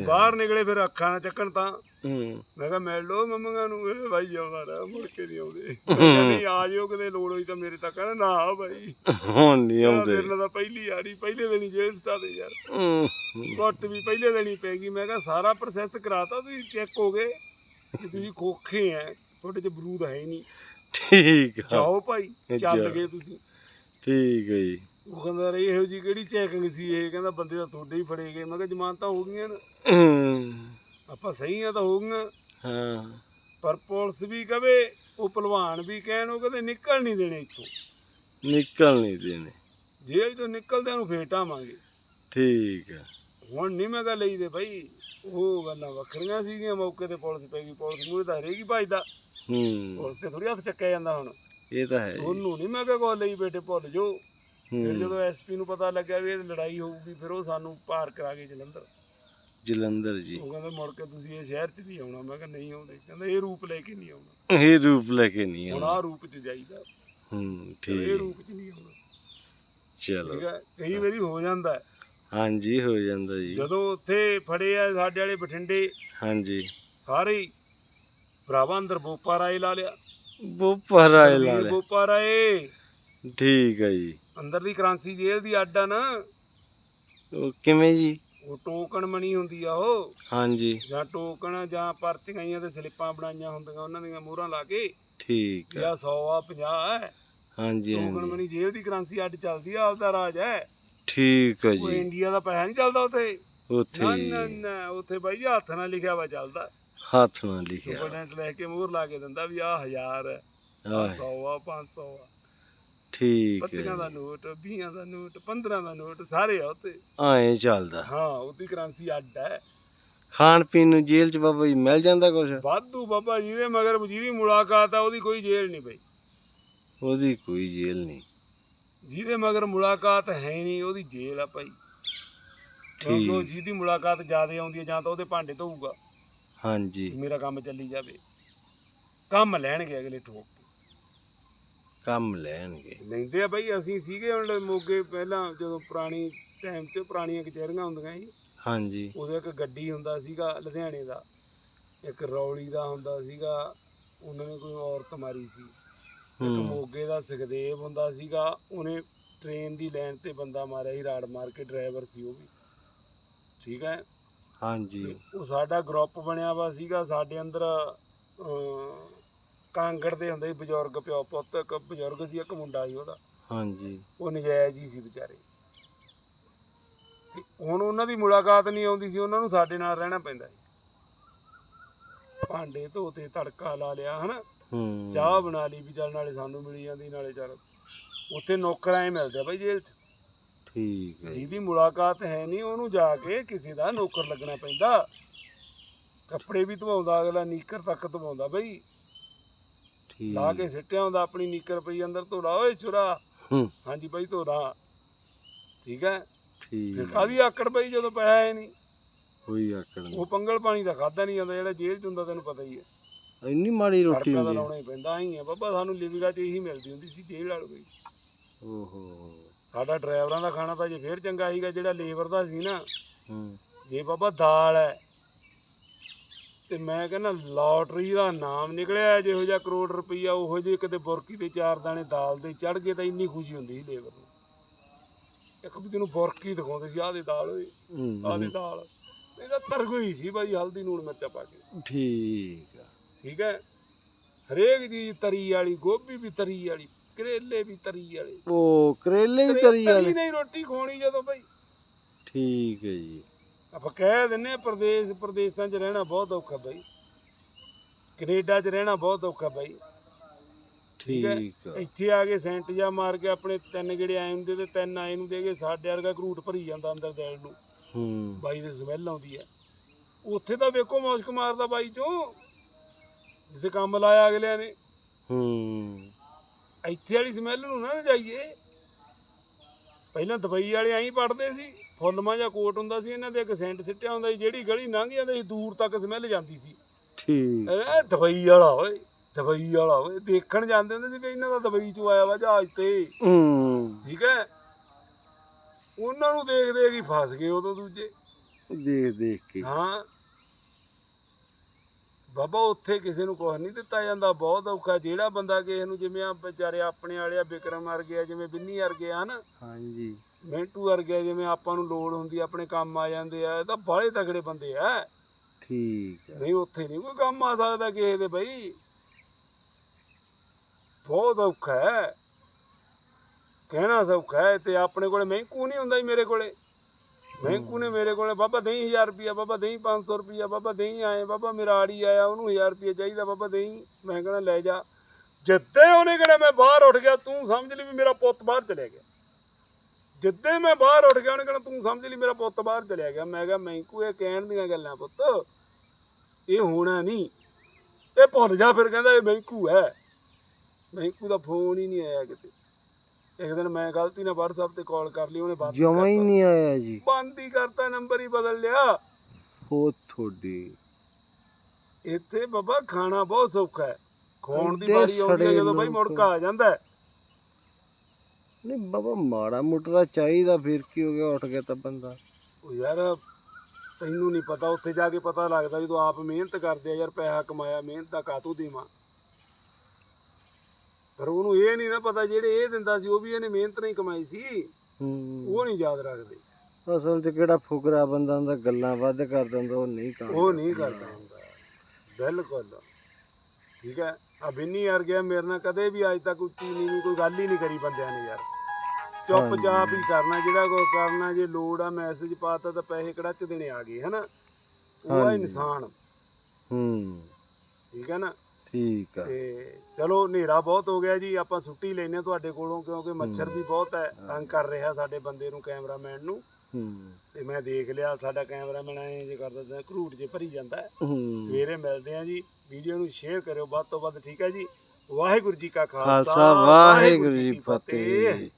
ਬਾਹਰ ਨਿਕਲੇ ਫਿਰ ਅੱਖਾਂ ਨਾਲ ਚੱਕਣ ਤਾਂ। ਹੂੰ। ਮੈਂ ਕਿਹਾ ਮਿਲ ਲੋ ਮੰਮੀਆਂ ਨੂੰ ਇਹ ਭਾਈ ਆਉਂਦਾ ਰਿਹਾ ਮੁੜ ਕੇ ਨਹੀਂ ਆਉਂਦੇ। ਮੈਂ ਕਿਹਾ ਨਹੀਂ ਆ ਜਿਓ ਕਿਤੇ ਲੋੜ ਹੋਈ ਤਾਂ ਮੇਰੇ ਤੱਕ ਕਹਿੰਦਾ ਨਾ ਭਾਈ ਹੁਣ ਨਹੀਂ ਆਉਂਦੇ। ਮੇਰੇ ਨਾਲ ਤਾਂ ਪਹਿਲੀ ਆੜੀ ਪਹਿਲੇ ਦਿਨ ਹੀ ਜੇਲ੍ਹ ਸਟਾ ਦੇ ਯਾਰ। ਘੁੱਟ ਵੀ ਪਹਿਲੇ ਦਿਨ ਹੀ ਪੈ ਗਈ। ਮੈਂ ਕਿਹਾ ਸਾਰਾ ਪ੍ਰੋਸੈਸ ਕਰਾਤਾ ਤੁਸੀਂ ਚੈੱਕ ਹੋ ਗਏ ਕਿ ਤੁਸੀਂ ਖੋਖੇ ਆ ਤੁਹਾਡੇ ਚ ਬਰੂਦ ਹੈ ਹੀ ਨਹੀਂ। ਠੀਕ ਆ। ਜਾਓ ਭਾਈ ਚੱਲ। ਗਏ ਤੁਸੀਂ। ਠੀਕ ਹੈ ਜੀ। ਉਹ ਕਹਿੰਦਾ ਰਹੀ ਇਹੋ ਜੀ ਕਿਹੜੀ ਚੈਕਿੰਗ ਸੀ ਇਹ? ਕਹਿੰਦਾ ਬੰਦੇ ਤਾਂ ਤੁਹਾਡੇ ਹੀ ਫੜੇ ਗਏ। ਮੈਂ ਕਿਹਾ ਜ਼ਮਾਨਤਾਂ ਹੋ ਗਈਆਂ ਨਾ। ਆਪਾਂ ਸਹੀ ਆ ਤਾਂ ਹੋ ਗਈਆਂ ਹਾਂ। ਪਰ ਪੁਲਿਸ ਵੀ ਕਵੇ ਉਹ ਭਲਵਾਨ ਵੀ ਕਹਿਣ ਉਹ ਕਹਿੰਦੇ ਨਿਕਲ ਨਹੀਂ ਦੇਣੇ ਇੱਥੋਂ। ਨਿਕਲ ਨਹੀਂ ਦੇਣੇ। ਜੇਲ੍ਹ ਚੋਂ ਨਿਕਲਦਿਆਂ ਨੂੰ ਫੇਟਾਵਾਂਗੇ ਠੀਕ ਹੈ ਹੁਣ ਨਹੀਂ ਮੈਂ ਗੱਲ ਲਈ ਦੇ ਭਾਈ ਉਹ ਗੱਲਾਂ ਵੱਖਰੀਆਂ ਸੀਗੀਆਂ ਮੌਕੇ ਤੇ ਪੁਲਿਸ ਪੈ ਗਈ ਪੁਲਿਸ ਮੂਹਰੇ ਤਾਂ ਹਰੇਗੀ ਭਜਦਾ। ਹੂੰ। ਪੁਲਿਸ ਤੇ ਥੋੜੀ ਹੱਥ ਚੱਕਿਆ ਜਾਂਦਾ ਹੁਣ। ਇਹ ਤਾਂ ਹੈ ਉਹਨੂੰ ਨਹੀਂ ਮੈਂ ਕਿਹਾ ਕੋਲ ਲਈ ਬੇਟੇ ਭੁੱਲ ਜੋ ਫਿਰ ਜਦੋਂ ਐਸਪੀ ਨੂੰ ਪਤਾ ਲੱਗਿਆ ਵੀ ਇਹ ਲੜਾਈ ਹੋਊਗੀ ਫਿਰ ਉਹ ਸਾਨੂੰ ਪਾਰ ਕਰਾ ਕੇ ਜਲੰਧਰ। ਜਲੰਧਰ ਜੀ। ਉਹ ਕਹਿੰਦੇ ਮੁੜ ਕੇ ਤੁਸੀਂ ਇਹ ਸ਼ਹਿਰ 'ਚ ਨਹੀਂ ਆਉਣਾ। ਮੈਂ ਕਿਹਾ ਨਹੀਂ ਆਉਂਦੇ। ਕਹਿੰਦੇ ਇਹ ਰੂਪ ਲੈ ਕੇ ਨਹੀਂ ਆਉਣਾ। ਇਹ ਰੂਪ ਲੈ ਕੇ ਨਹੀਂ ਹੁਣ ਆਉਣਾ। ਆਹ ਰੂਪ 'ਚ ਜਾਈਦਾ। ਹੂੰ ਇਹ ਠੀਕ। ਰੂਪ 'ਚ ਨਹੀਂ ਆਉਣਾ। ਚਲੋ। ਹੈ ਕਈ ਵਾਰੀ ਹੋ ਜਾਂਦਾ। ਹੈ। ਹਾਂਜੀ ਹੋ ਜਾਂਦਾ ਜੀ। ਜਦੋਂ ਉੱਥੇ ਫੜੇ ਆ ਸਾਡੇ ਵਾਲੇ ਬਠਿੰਡੇ ਹਾਂਜੀ। ਸਾਰੇ ਹੀ ਭਰਾਵਾ ਅੰਦਰ ਬੋਪਾ ਰਾਏ ਲਾ ਲਿਆ। ਬੋਪਾ ਰਾਏ ਲਾ ਵੀਰ ਲਿਆ। ਬੋਪਾ ਰਾਏ। ਠੀਕ ਹੈ ਜੀ। ਅੰਦਰਲੀ ਕ੍ਰਾਂਸੀ ਜੇਲ੍ਹ ਦੀ ਅੱਡ ਆ ਨਾ। ਉਹ ਕਿਵੇਂ ਜੀ? ਉਹ ਟੋਕਨ ਮਣੀ ਹੁੰਦੀ ਆ ਉਹ। ਹਾਂਜੀ। ਜਾਂ ਟੋਕਨ ਜਾਂ ਪਰਚੀਆਂ ਤੇ ਸਲਿੱਪਾਂ ਬਣਾਈਆਂ ਹੁੰਦੀਆਂ ਉਹਨਾਂ ਦੀਆਂ ਮੋਹਰਾਂ ਲਾ ਕੇ। ਠੀਕ ਹੈ ਜਾਂ 100 ਆ 50 ਹੈ ਹਾਂਜੀ ਟੋਕਨ ਹਾਂਜੀ। ਮਣੀ ਜੇਲ੍ਹ ਦੀ ਕ੍ਰਾਂਸੀ ਅੱਡ ਚੱਲਦੀ ਆ ਆਪਦਾ ਰਾਜ ਹੈ। ਠੀਕ ਹੈ ਉਹ ਜੀ। ਇੰਡੀਆ ਦਾ ਪੈਸਾ ਨਹੀਂ ਚੱਲਦਾ ਉੱਥੇ। ਉੱਥੇ ਨਾ ਨਾ ਨਾ ਉੱਥੇ ਬਾਈ ਹੱਥ ਨਾਲ ਲਿਖਿਆ ਵਾ ਚੱਲਦਾ। ਹੱਥ ਨਾਲ ਲਿਖਿਆ। ਸੁਪਰਡੈਂਟ ਲੈ ਕੇ ਮੋਹਰ ਲਾ ਕੇ ਦਿੰਦਾ ਵੀ ਆ 1000 ਹੈ ਆਹ 100 ਆ 500 ਆ। ਠੀਕ ਹੈ 25 ਦਾ ਨੋਟ 20 ਦਾ ਨੋਟ 15 ਦਾ ਨੋਟ ਸਾਰੇ ਆ ਉੱਤੇ ਐਂ ਚੱਲਦਾ। ਹਾਂ ਉਹਦੀ ਕਰੰਸੀ ਅੱਡ ਹੈ। ਖਾਣ ਪੀਣ ਨੂੰ ਜੇਲ੍ਹ ਚ ਬਾਬਾ ਜੀ ਮਿਲ ਜਾਂਦਾ ਕੁਛ? ਵਾਧੂ ਬਾਬਾ ਜੀ ਦੇ ਮਗਰ ਜਿਹਦੀ ਮੁਲਾਕਾਤ ਆ ਉਹਦੀ ਕੋਈ ਜੇਲ੍ਹ ਨਹੀਂ ਪਈ ਉਹਦੀ ਕੋਈ ਜੇਲ੍ਹ ਨਹੀਂ। ਜਿਹਦੇ ਮਗਰ ਮੁਲਾਕਾਤ ਹੈ ਨਹੀਂ ਉਹਦੀ ਜੇਲ੍ਹ ਆ ਭਾਈ। ਕਿਉਂਕਿ। ਜਿਹਦੀ ਮੁਲਾਕਾਤ ਜ਼ਿਆਦਾ ਆਉਂਦੀ ਹੈ ਜਾਂ ਤਾਂ ਉਹਦੇ ਭਾਂਡੇ ਧੋਊਗਾ। ਹਾਂਜੀ। ਮੇਰਾ ਕੰਮ ਚੱਲੀ ਜਾਵੇ। ਕੰਮ ਲੈਣਗੇ ਅਗਲੇ ਠੋਕ। ਕੰਮ ਲੈਣਗੇ। ਲੈਂਦੇ ਆ ਭਾਈ ਅਸੀਂ ਸੀਗੇ ਹੁਣ ਮੋਗੇ ਪਹਿਲਾਂ ਜਦੋਂ ਪੁਰਾਣੀ ਟਾਈਮ 'ਚ ਪੁਰਾਣੀਆਂ ਕਚਹਿਰੀਆਂ ਹੁੰਦੀਆਂ ਸੀ। ਹਾਂਜੀ। ਉਦੋਂ ਇੱਕ ਗੱਡੀ ਹੁੰਦਾ ਸੀਗਾ ਲੁਧਿਆਣੇ ਦਾ ਇੱਕ ਰੌਲੀ ਦਾ ਹੁੰਦਾ ਸੀਗਾ ਉਹਨਾਂ ਨੇ ਕੋਈ ਔਰਤ ਮਾਰੀ ਸੀ। ਇੱਕ ਮੋਗੇ ਦਾ ਸੁਖਦੇਵ ਹੁੰਦਾ ਸੀਗਾ ਉਹਨੇ ਟ੍ਰੇਨ ਦੀ ਲਾਈਨ ਤੇ ਬੰਦਾ ਮਾਰਿਆ ਸੀ ਰਾੜ ਮਾਰ ਕੇ ਡਰਾਈਵਰ ਸੀ ਉਹ ਵੀ। ਠੀਕ ਹੈ? ਹਾਂਜੀ। ਉਹ ਸਾਡਾ ਗਰੁੱਪ ਬਣਿਆ ਵਾ ਸੀਗਾ ਸਾਡੇ ਅੰਦਰ ਕਾਂਗੜ ਦੇ ਹੁੰਦੇ ਸੀ ਬਜ਼ੁਰਗ ਪਿਓ ਪੁੱਤ ਇੱਕ ਬਜ਼ੁਰਗ ਸੀ ਇੱਕ ਮੁੰਡਾ ਸੀ ਉਹਦਾ। ਹਾਂਜੀ। ਉਹ ਨਜਾਇਜ਼ ਹੀ ਸੀ ਵਿਚਾਰੇ। ਤੇ ਹੁਣ ਉਹਨਾਂ ਦੀ ਮੁਲਾਕਾਤ ਨਹੀਂ ਆਉਂਦੀ ਸੀ ਉਹਨਾਂ ਨੂੰ ਸਾਡੇ ਨਾਲ ਰਹਿਣਾ ਪੈਂਦਾ ਸੀ। ਭਾਂਡੇ ਧੋਤੇ ਤੜਕਾ ਲਾ ਲਿਆ ਹਨਾ? ਹੂੰ। ਚਾਹ ਬਣਾ ਲਈ ਵੀ ਚੱਲ ਨਾਲੇ ਸਾਨੂੰ ਮਿਲੀ ਜਾਂਦੀ ਨਾਲੇ ਚੱਲ। ਉੱਥੇ ਨੌਕਰ ਐ ਮਿਲਦੇ ਆ ਬਾਈ ਜੇਲ੍ਹ 'ਚ। ਠੀਕ ਹੈ। ਜੀ। ਜਿਹਦੀ ਮੁਲਾਕਾਤ ਹੈ ਨਹੀਂ ਉਹਨੂੰ ਜਾ ਕੇ ਕਿਸੇ ਦਾ ਨੌਕਰ ਲੱਗਣਾ ਪੈਂਦਾ। ਕੱਪੜੇ ਵੀ ਧਵਾਉਂਦਾ ਅਗਲਾ ਨੀਕਰ ਤੱਕ ਧਵਾਉਂਦਾ ਬਈ। ਲਾ ਕੇ ਸਿੱਟਿਆ ਹੁੰਦਾ ਆਪਣੀ ਨੀਕਰ ਪਈ ਅੰਦਰ ਧੋੜਾ ਓਏ ਛੁਰਾ। ਹੂੰ। ਹਾਂਜੀ ਬਾਈ ਧੋੜਾ ਠੀਕ ਹੈ? ਫਿਰ ਠੀਕ ਕਾਦੀ ਆਕੜ ਪਈ ਜਦੋਂ ਪੈਸਾ ਹੈ ਨਹੀਂ? ਕੋਈ ਆਕੜ ਨਹੀਂ। ਉਹ ਪੰਗਲ ਪਾਣੀ ਦਾ ਖਾਦਾ ਨਹੀਂ ਜਾਂਦਾ ਜਿਹੜਾ ਜੇਲ੍ਹ 'ਚ ਹੁੰਦਾ ਤੈਨੂੰ ਪਤਾ ਹੀ ਹੈ। ਇੰਨੀ ਮਾੜੀ ਰੋਟੀ ਹੁੰਦੀ ਹੈ। ਲਾਉਣਾ ਹੀ ਪੈਂਦਾ ਹੀ ਹੈ। ਬਾਬਾ ਸਾਨੂੰ ਲਿਵਿੰਗਾ 'ਚ ਇਹੀ ਮਿਲਦੀ ਹੁੰਦੀ ਸੀ ਜੇਲ੍ਹ ਵਾਲ ਕੋਈ ਓਹੋ। ਸਾਡਾ ਡਰਾਈਵਰਾਂ ਦਾ ਖਾਣਾ ਤਾਂ ਜੇ ਫੇਰ ਚੰਗਾ ਸੀਗਾ ਜਿਹੜਾ ਲੇਬਰ ਦਾ ਸੀ ਨਾ। ਹੂੰ। ਜੇ ਬਾਬਾ ਦਾਲ ਹੈ ਤੇ ਮੈਂ ਕਹਿੰਦਾ ਲਾਟਰੀ ਦਾ ਨਾਮ ਨਿਕਲਿਆ ਜਿਹੋ ਜਿਹਾ ਕਰੋੜ ਰੁਪਈਆ ਉਹੋ ਜਿਹੇ ਕਿਤੇ ਬੁਰਕੀ ਦੇ ਚਾਰ ਦਾਣੇ ਦਾਲ ਦੇ ਚੜ ਗਏ ਤਾਂ ਇੰਨੀ ਖੁਸ਼ੀ ਹੁੰਦੀ ਸੀ ਲੇਬਰ ਨੂੰ। ਇੱਕ ਦੂਜੇ ਨੂੰ ਬੁਰਕੀ ਦਿਖਾਉਂਦੇ ਸੀ ਆਹ ਦੇ ਦਾਲ ਓਏ ਆਹ ਦੇ ਦਾਲ। ਇਹਦਾ ਤਰਗੋਈ ਸੀ ਭਾਈ ਹਲਦੀ ਨੂਣ ਮਿਰਚਾਂ ਪਾ ਕੇ। ਠੀਕ ਆ। ਠੀਕ ਹੈ? ਹਰੇਕ ਚੀਜ਼ ਤਰੀ ਵਾਲੀ ਗੋਭੀ ਵੀ ਤਰੀ ਵਾਲੀ ਕਰੇਲੇ ਵੀ ਤਰੀ ਵਾਲੇ। ਉਹ ਕਰੇਲੇ ਵੀ ਤਰੀ ਵਾਲੇ। ਨਹੀਂ ਰੋਟੀ ਖਾਣੀ ਜਦੋਂ ਭਾਈ ਠੀਕ ਹੈ ਜੀ। ਆਪਾਂ ਕਹਿ ਦਿੰਨੇ ਪ੍ਰਦੇਸ਼ ਪ੍ਰਦੇਸ਼ਾਂ 'ਚ ਰਹਿਣਾ ਬਹੁਤ ਔਖਾ ਬਾਈ। ਕੈਨੇਡਾ 'ਚ ਰਹਿਣਾ ਬਹੁਤ ਔਖਾ ਬਾਈ। ਠੀਕ ਹੈ। ਇੱਥੇ ਆ ਕੇ ਸੈਂਟ ਜਾ ਮਾਰ ਕੇ ਆਪਣੇ ਤਿੰਨ ਜਿਹੜੇ ਆਏ ਹੁੰਦੇ ਤੇ ਤਿੰਨ ਆਏ ਨੂੰ ਦੇ ਕੇ ਸਾਡੇ ਵਰਗਾ ਘਰੂਟ ਭਰੀ ਜਾਂਦਾ ਅੰਦਰ ਦਿਲ ਨੂੰ। ਹੂੰ। ਬਾਈ ਦੀ ਸਮੈਲ ਆਉਂਦੀ ਹੈ। ਉੱਥੇ ਤਾਂ ਵੇਖੋ ਮੁਸ਼ਕ ਮਾਰਦਾ ਬਾਈ ਚੋਂ। ਜਿੱਥੇ ਕੰਮ ਲਾਇਆ ਅਗਲਿਆਂ ਨੇ। ਹੂੰ। ਇੱਥੇ ਵਾਲੀ ਸਮੈਲ ਨੂੰ ਨਾ ਜਾਈਏ। ਪਹਿਲਾਂ ਦੁਬਈ ਵਾਲੇ ਐਂ ਪੜਦੇ ਸੀ। ਫੁੱਲਮਾ ਜਾਂ ਕੋਟ ਹੁੰਦਾ ਸੀ ਇਹਨਾਂ ਦੇ ਇੱਕ ਸੈਂਟ ਸਿੱਟਿਆ ਹੁੰਦਾ ਸੀ ਜਿਹੜੀ ਗਲੀ ਲੰਘ ਜਾਂਦੀ ਸੀ ਦੂਰ ਤੱਕ ਸਮੈਲ ਜਾਂਦੀ ਸੀ। ਠੀਕ। ਇਹ ਦੁਬਈ ਵਾਲਾ ਓਏ ਦੁਬਈ ਵਾਲਾ ਓਏ ਦੇਖਣ ਜਾਂਦੇ ਹੁੰਦੇ ਸੀ ਵੀ ਇਹਨਾਂ ਦਾ ਦੁਬਈ ਚੋਂ ਆਇਆ ਵਾ ਜਹਾਜ਼ ਤੇ। ਹੂੰ। ਠੀਕ ਹੈ? ਉਹਨਾਂ ਨੂੰ ਦੇਖ ਦੇਖ ਹੀ ਫਸ ਗਏ ਉਦੋਂ ਦੂਜੇ। ਦੇਖ ਦੇਖ ਕੇ। ਹਾਂ। ਬਾਬਾ ਉੱਥੇ ਕਿਸੇ ਨੂੰ ਕੁਝ ਨਹੀਂ ਦਿੱਤਾ ਜਾਂਦਾ ਬਹੁਤ ਔਖਾ। ਜਿਹੜਾ ਬੰਦਾ ਕਿਸੇ ਨੂੰ ਜਿਵੇਂ ਆ ਵਿਚਾਰੇ ਆਪਣੇ ਵਾਲੇ ਆ ਵਿਕਰਮ ਵਰਗੇ ਆ ਜਿਵੇਂ ਬਿੰਨੀ ਵਰਗੇ ਆ ਨਾ ਹਾਂਜੀ। ਮਿੰਟੂ ਵਰਗੇ ਜਿਵੇਂ ਆਪਾਂ ਨੂੰ ਲੋੜ ਹੁੰਦੀ ਆ, ਆਪਣੇ ਕੰਮ ਆ ਜਾਂਦੇ ਆ ਇਹ ਤਾਂ ਬਾਹਲੇ ਤਗੜੇ ਬੰਦੇ ਆ। ਠੀਕ ਆ। ਨਹੀਂ ਉੱਥੇ ਨਹੀਂ ਕੋਈ ਕੰਮ ਆ ਸਕਦਾ ਕਿਸੇ ਦੇ ਬਈ। ਬਹੁਤ ਔਖਾ ਹੈ। ਕਹਿਣਾ ਸੌਖਾ ਹੈ ਤੇ ਆਪਣੇ ਕੋਲੇ ਮਹਿੰਕੂ ਨਹੀਂ ਹੁੰਦਾ ਜੀ ਮੇਰੇ ਕੋਲੇ। ਮਹਿੰਕੂ ਨੇ ਮੇਰੇ ਕੋਲੇ ਬਾਬਾ ਦੇਈ 1000 ਰੁਪਿਆ ਬਾਬਾ ਦੇਈ 500 ਰੁਪਿਆ ਬਾਬਾ ਦੇਈ ਆਏ ਬਾਬਾ ਮੇਰਾ ਆੜੀ ਆਇਆ ਉਹਨੂੰ 1000 ਰੁਪਿਆ ਚਾਹੀਦਾ ਬਾਬਾ ਦੇਈ। ਮੈਂ ਕਹਣਾ ਲੈ ਜਾ। ਜਿੱਦੇ ਉਹਨੇ ਕਿਹੜਾ ਮੈਂ ਬਾਹਰ ਉੱਠ ਗਿਆ ਤੂੰ ਸਮਝ ਲਈ ਵੀ ਮੇਰਾ ਪੁੱਤ ਬਾਹਰ ਚਲਿਆ ਗਿਆ। ਜਿੱਦੇ ਮੈਂ ਬਾਹਰ ਉੱਠ ਗਿਆ ਉਹਨੇ ਕਹਿਣਾ ਤੂੰ ਸਮਝ ਲਈ ਮੇਰਾ ਪੁੱਤ ਬਾਹਰ ਚਲਿਆ ਗਿਆ। ਮੈਂ ਕਿਹਾ ਮਹਿੰਕੂ ਇਹ ਕਹਿਣ ਦੀਆਂ ਗੱਲਾਂ ਪੁੱਤ। ਇਹ ਹੋਣਾ ਨਹੀਂ। ਇਹ ਭੁੱਲ ਜਾ ਫਿਰ ਕਹਿੰਦਾ ਇਹ ਮਹਿੰਕੂ ਹੈ। ਮਹਿੰਕੂ ਦਾ ਫੋਨ ਹੀ ਨਹੀਂ ਆਇਆ ਕਿਤੇ। ਇੱਕ ਦਿਨ ਮੈਂ ਗਲਤੀ ਨਾਲ WhatsApp ਤੇ ਕਾਲ ਕਰ ਲਈ ਉਹਨੇ ਬੰਦ ਜਮਾ ਹੀ। ਨਹੀਂ ਆਇਆ ਜੀ। ਬੰਦ ਹੀ ਕਰਤਾ ਨੰਬਰ ਹੀ ਬਦਲ ਲਿਆ। ਉਹ ਤੁਹਾਡੀ। ਇੱਥੇ ਬਾਬਾ ਖਾਣਾ ਬਹੁਤ ਸੌਖਾ ਹੈ। ਖਾਣ ਦੀ ਵਾਰੀ ਆਉਂਦੀ ਹੈ ਜਦੋਂ ਬਾਈ। ਮੁੜਕਾ ਆ ਜਾਂਦਾ ਹੈ। ਨਹੀਂ ਬਾਬਾ ਮਾੜਾ ਮੋਟਾ ਤਾਂ ਚਾਹੀਦਾ ਫਿਰ ਕੀ ਹੋ ਗਿਆ ਉੱਠ ਗਿਆ ਤਾਂ ਬੰਦਾ। ਉਹ ਯਾਰ ਤੈਨੂੰ ਨਹੀਂ ਪਤਾ ਉੱਥੇ ਜਾ ਕੇ ਪਤਾ ਲੱਗਦਾ ਜਦੋਂ ਆਪ ਮਿਹਨਤ ਕਰਦੇ ਆ ਯਾਰ ਪੈਸਾ ਕਮਾਇਆ ਮਿਹਨਤ ਦਾ ਕਾਤੋਂ ਦੇਵਾਂ। ਪਰ ਉਹਨੂੰ ਇਹ ਨਹੀਂ ਨਾ ਪਤਾ ਜਿਹੜੇ ਇਹ ਦਿੰਦਾ ਸੀ ਉਹ ਵੀ ਇਹਨੇ ਮਿਹਨਤ ਨਹੀਂ ਕਮਾਈ ਸੀ। ਹੂੰ। ਉਹ ਨਹੀਂ ਯਾਦ ਰੱਖਦੇ। ਅਸਲ 'ਚ ਕਿਹੜਾ ਫੁਕਰਾ ਬੰਦਾ ਹੁੰਦਾ ਗੱਲਾਂ ਵੱਧ ਕਰਦਾ ਹੁੰਦਾ ਉਹ ਨਹੀਂ ਕਰਦਾ। ਉਹ ਨਹੀਂ ਕਰਦਾ ਹੁੰਦਾ। ਬਿਲਕੁਲ। ਠੀਕ ਹੈ? ਆ ਬਿੰਨੀ ਯਾਰ ਗਿਆ ਮੇਰੇ ਨਾਲ ਕਦੇ ਵੀ ਅੱਜ ਤੱਕ ਉੱਚੀ ਨੀਵੀਂ ਕੋਈ ਗੱਲ ਹੀ ਨਹੀਂ ਕਰੀ ਬੰਦਿਆਂ ਨੇ ਯਾਰ। ਚੁੱਪਚਾਪ ਹੀ ਕਰਨਾ ਜਿਹੜਾ ਕੋ ਕਰਨਾ ਜੇ ਲੋੜ ਆ ਮੈਸੇਜ ਪਾਤਾ ਤਾਂ ਪੈਸੇ ਕੜਚ ਦੇਣੇ ਆ ਗਏ ਹਨਾ? ਉਹ ਆ। ਇਨਸਾਨ। ਹੂੰ। ਠੀਕ ਹੈ ਨਾ? ਠੀਕ ਆ। ਤੇ ਚਲੋ ਹਨੇਰਾ ਬਹੁਤ ਹੋ ਗਿਆ ਜੀ ਆਪਾਂ ਛੁੱਟੀ ਲੈਨੇ ਤੁਹਾਡੇ ਕੋਲੋਂ ਕਿਉਂਕਿ ਮੱਛਰ ਵੀ ਬਹੁਤ ਹੈ ਤੰਗ ਕਰ ਰਿਹਾ ਸਾਡੇ ਬੰਦੇ ਨੂੰ ਕੈਮਰਾਮੈਨ ਨੂੰ। ਹੂੰ। ਤੇ ਮੈਂ ਦੇਖ ਲਿਆ ਸਾਡਾ ਕੈਮਰਾਮੈਨ ਐ ਜੇ ਕਰਦਾ ਤਾਂ ਘਰੂਟ ਜੇ ਭਰੀ ਜਾਂਦਾ ਹੈ। ਹੂੰ। ਸਵੇਰੇ ਮਿਲਦੇ ਆ ਜੀ ਵੀਡੀਓ ਨੂੰ ਸ਼ੇਅਰ ਕਰਿਓ ਵੱਧ ਤੋਂ ਵੱਧ ਠੀਕ ਹੈ ਜੀ। ਵਾਹਿਗੁਰੂ ਜੀ ਕਾ ਖਾਲਸਾ ਵਾਹਿਗੁਰੂ ਜੀ ਕੀ ਫਤਿਹ।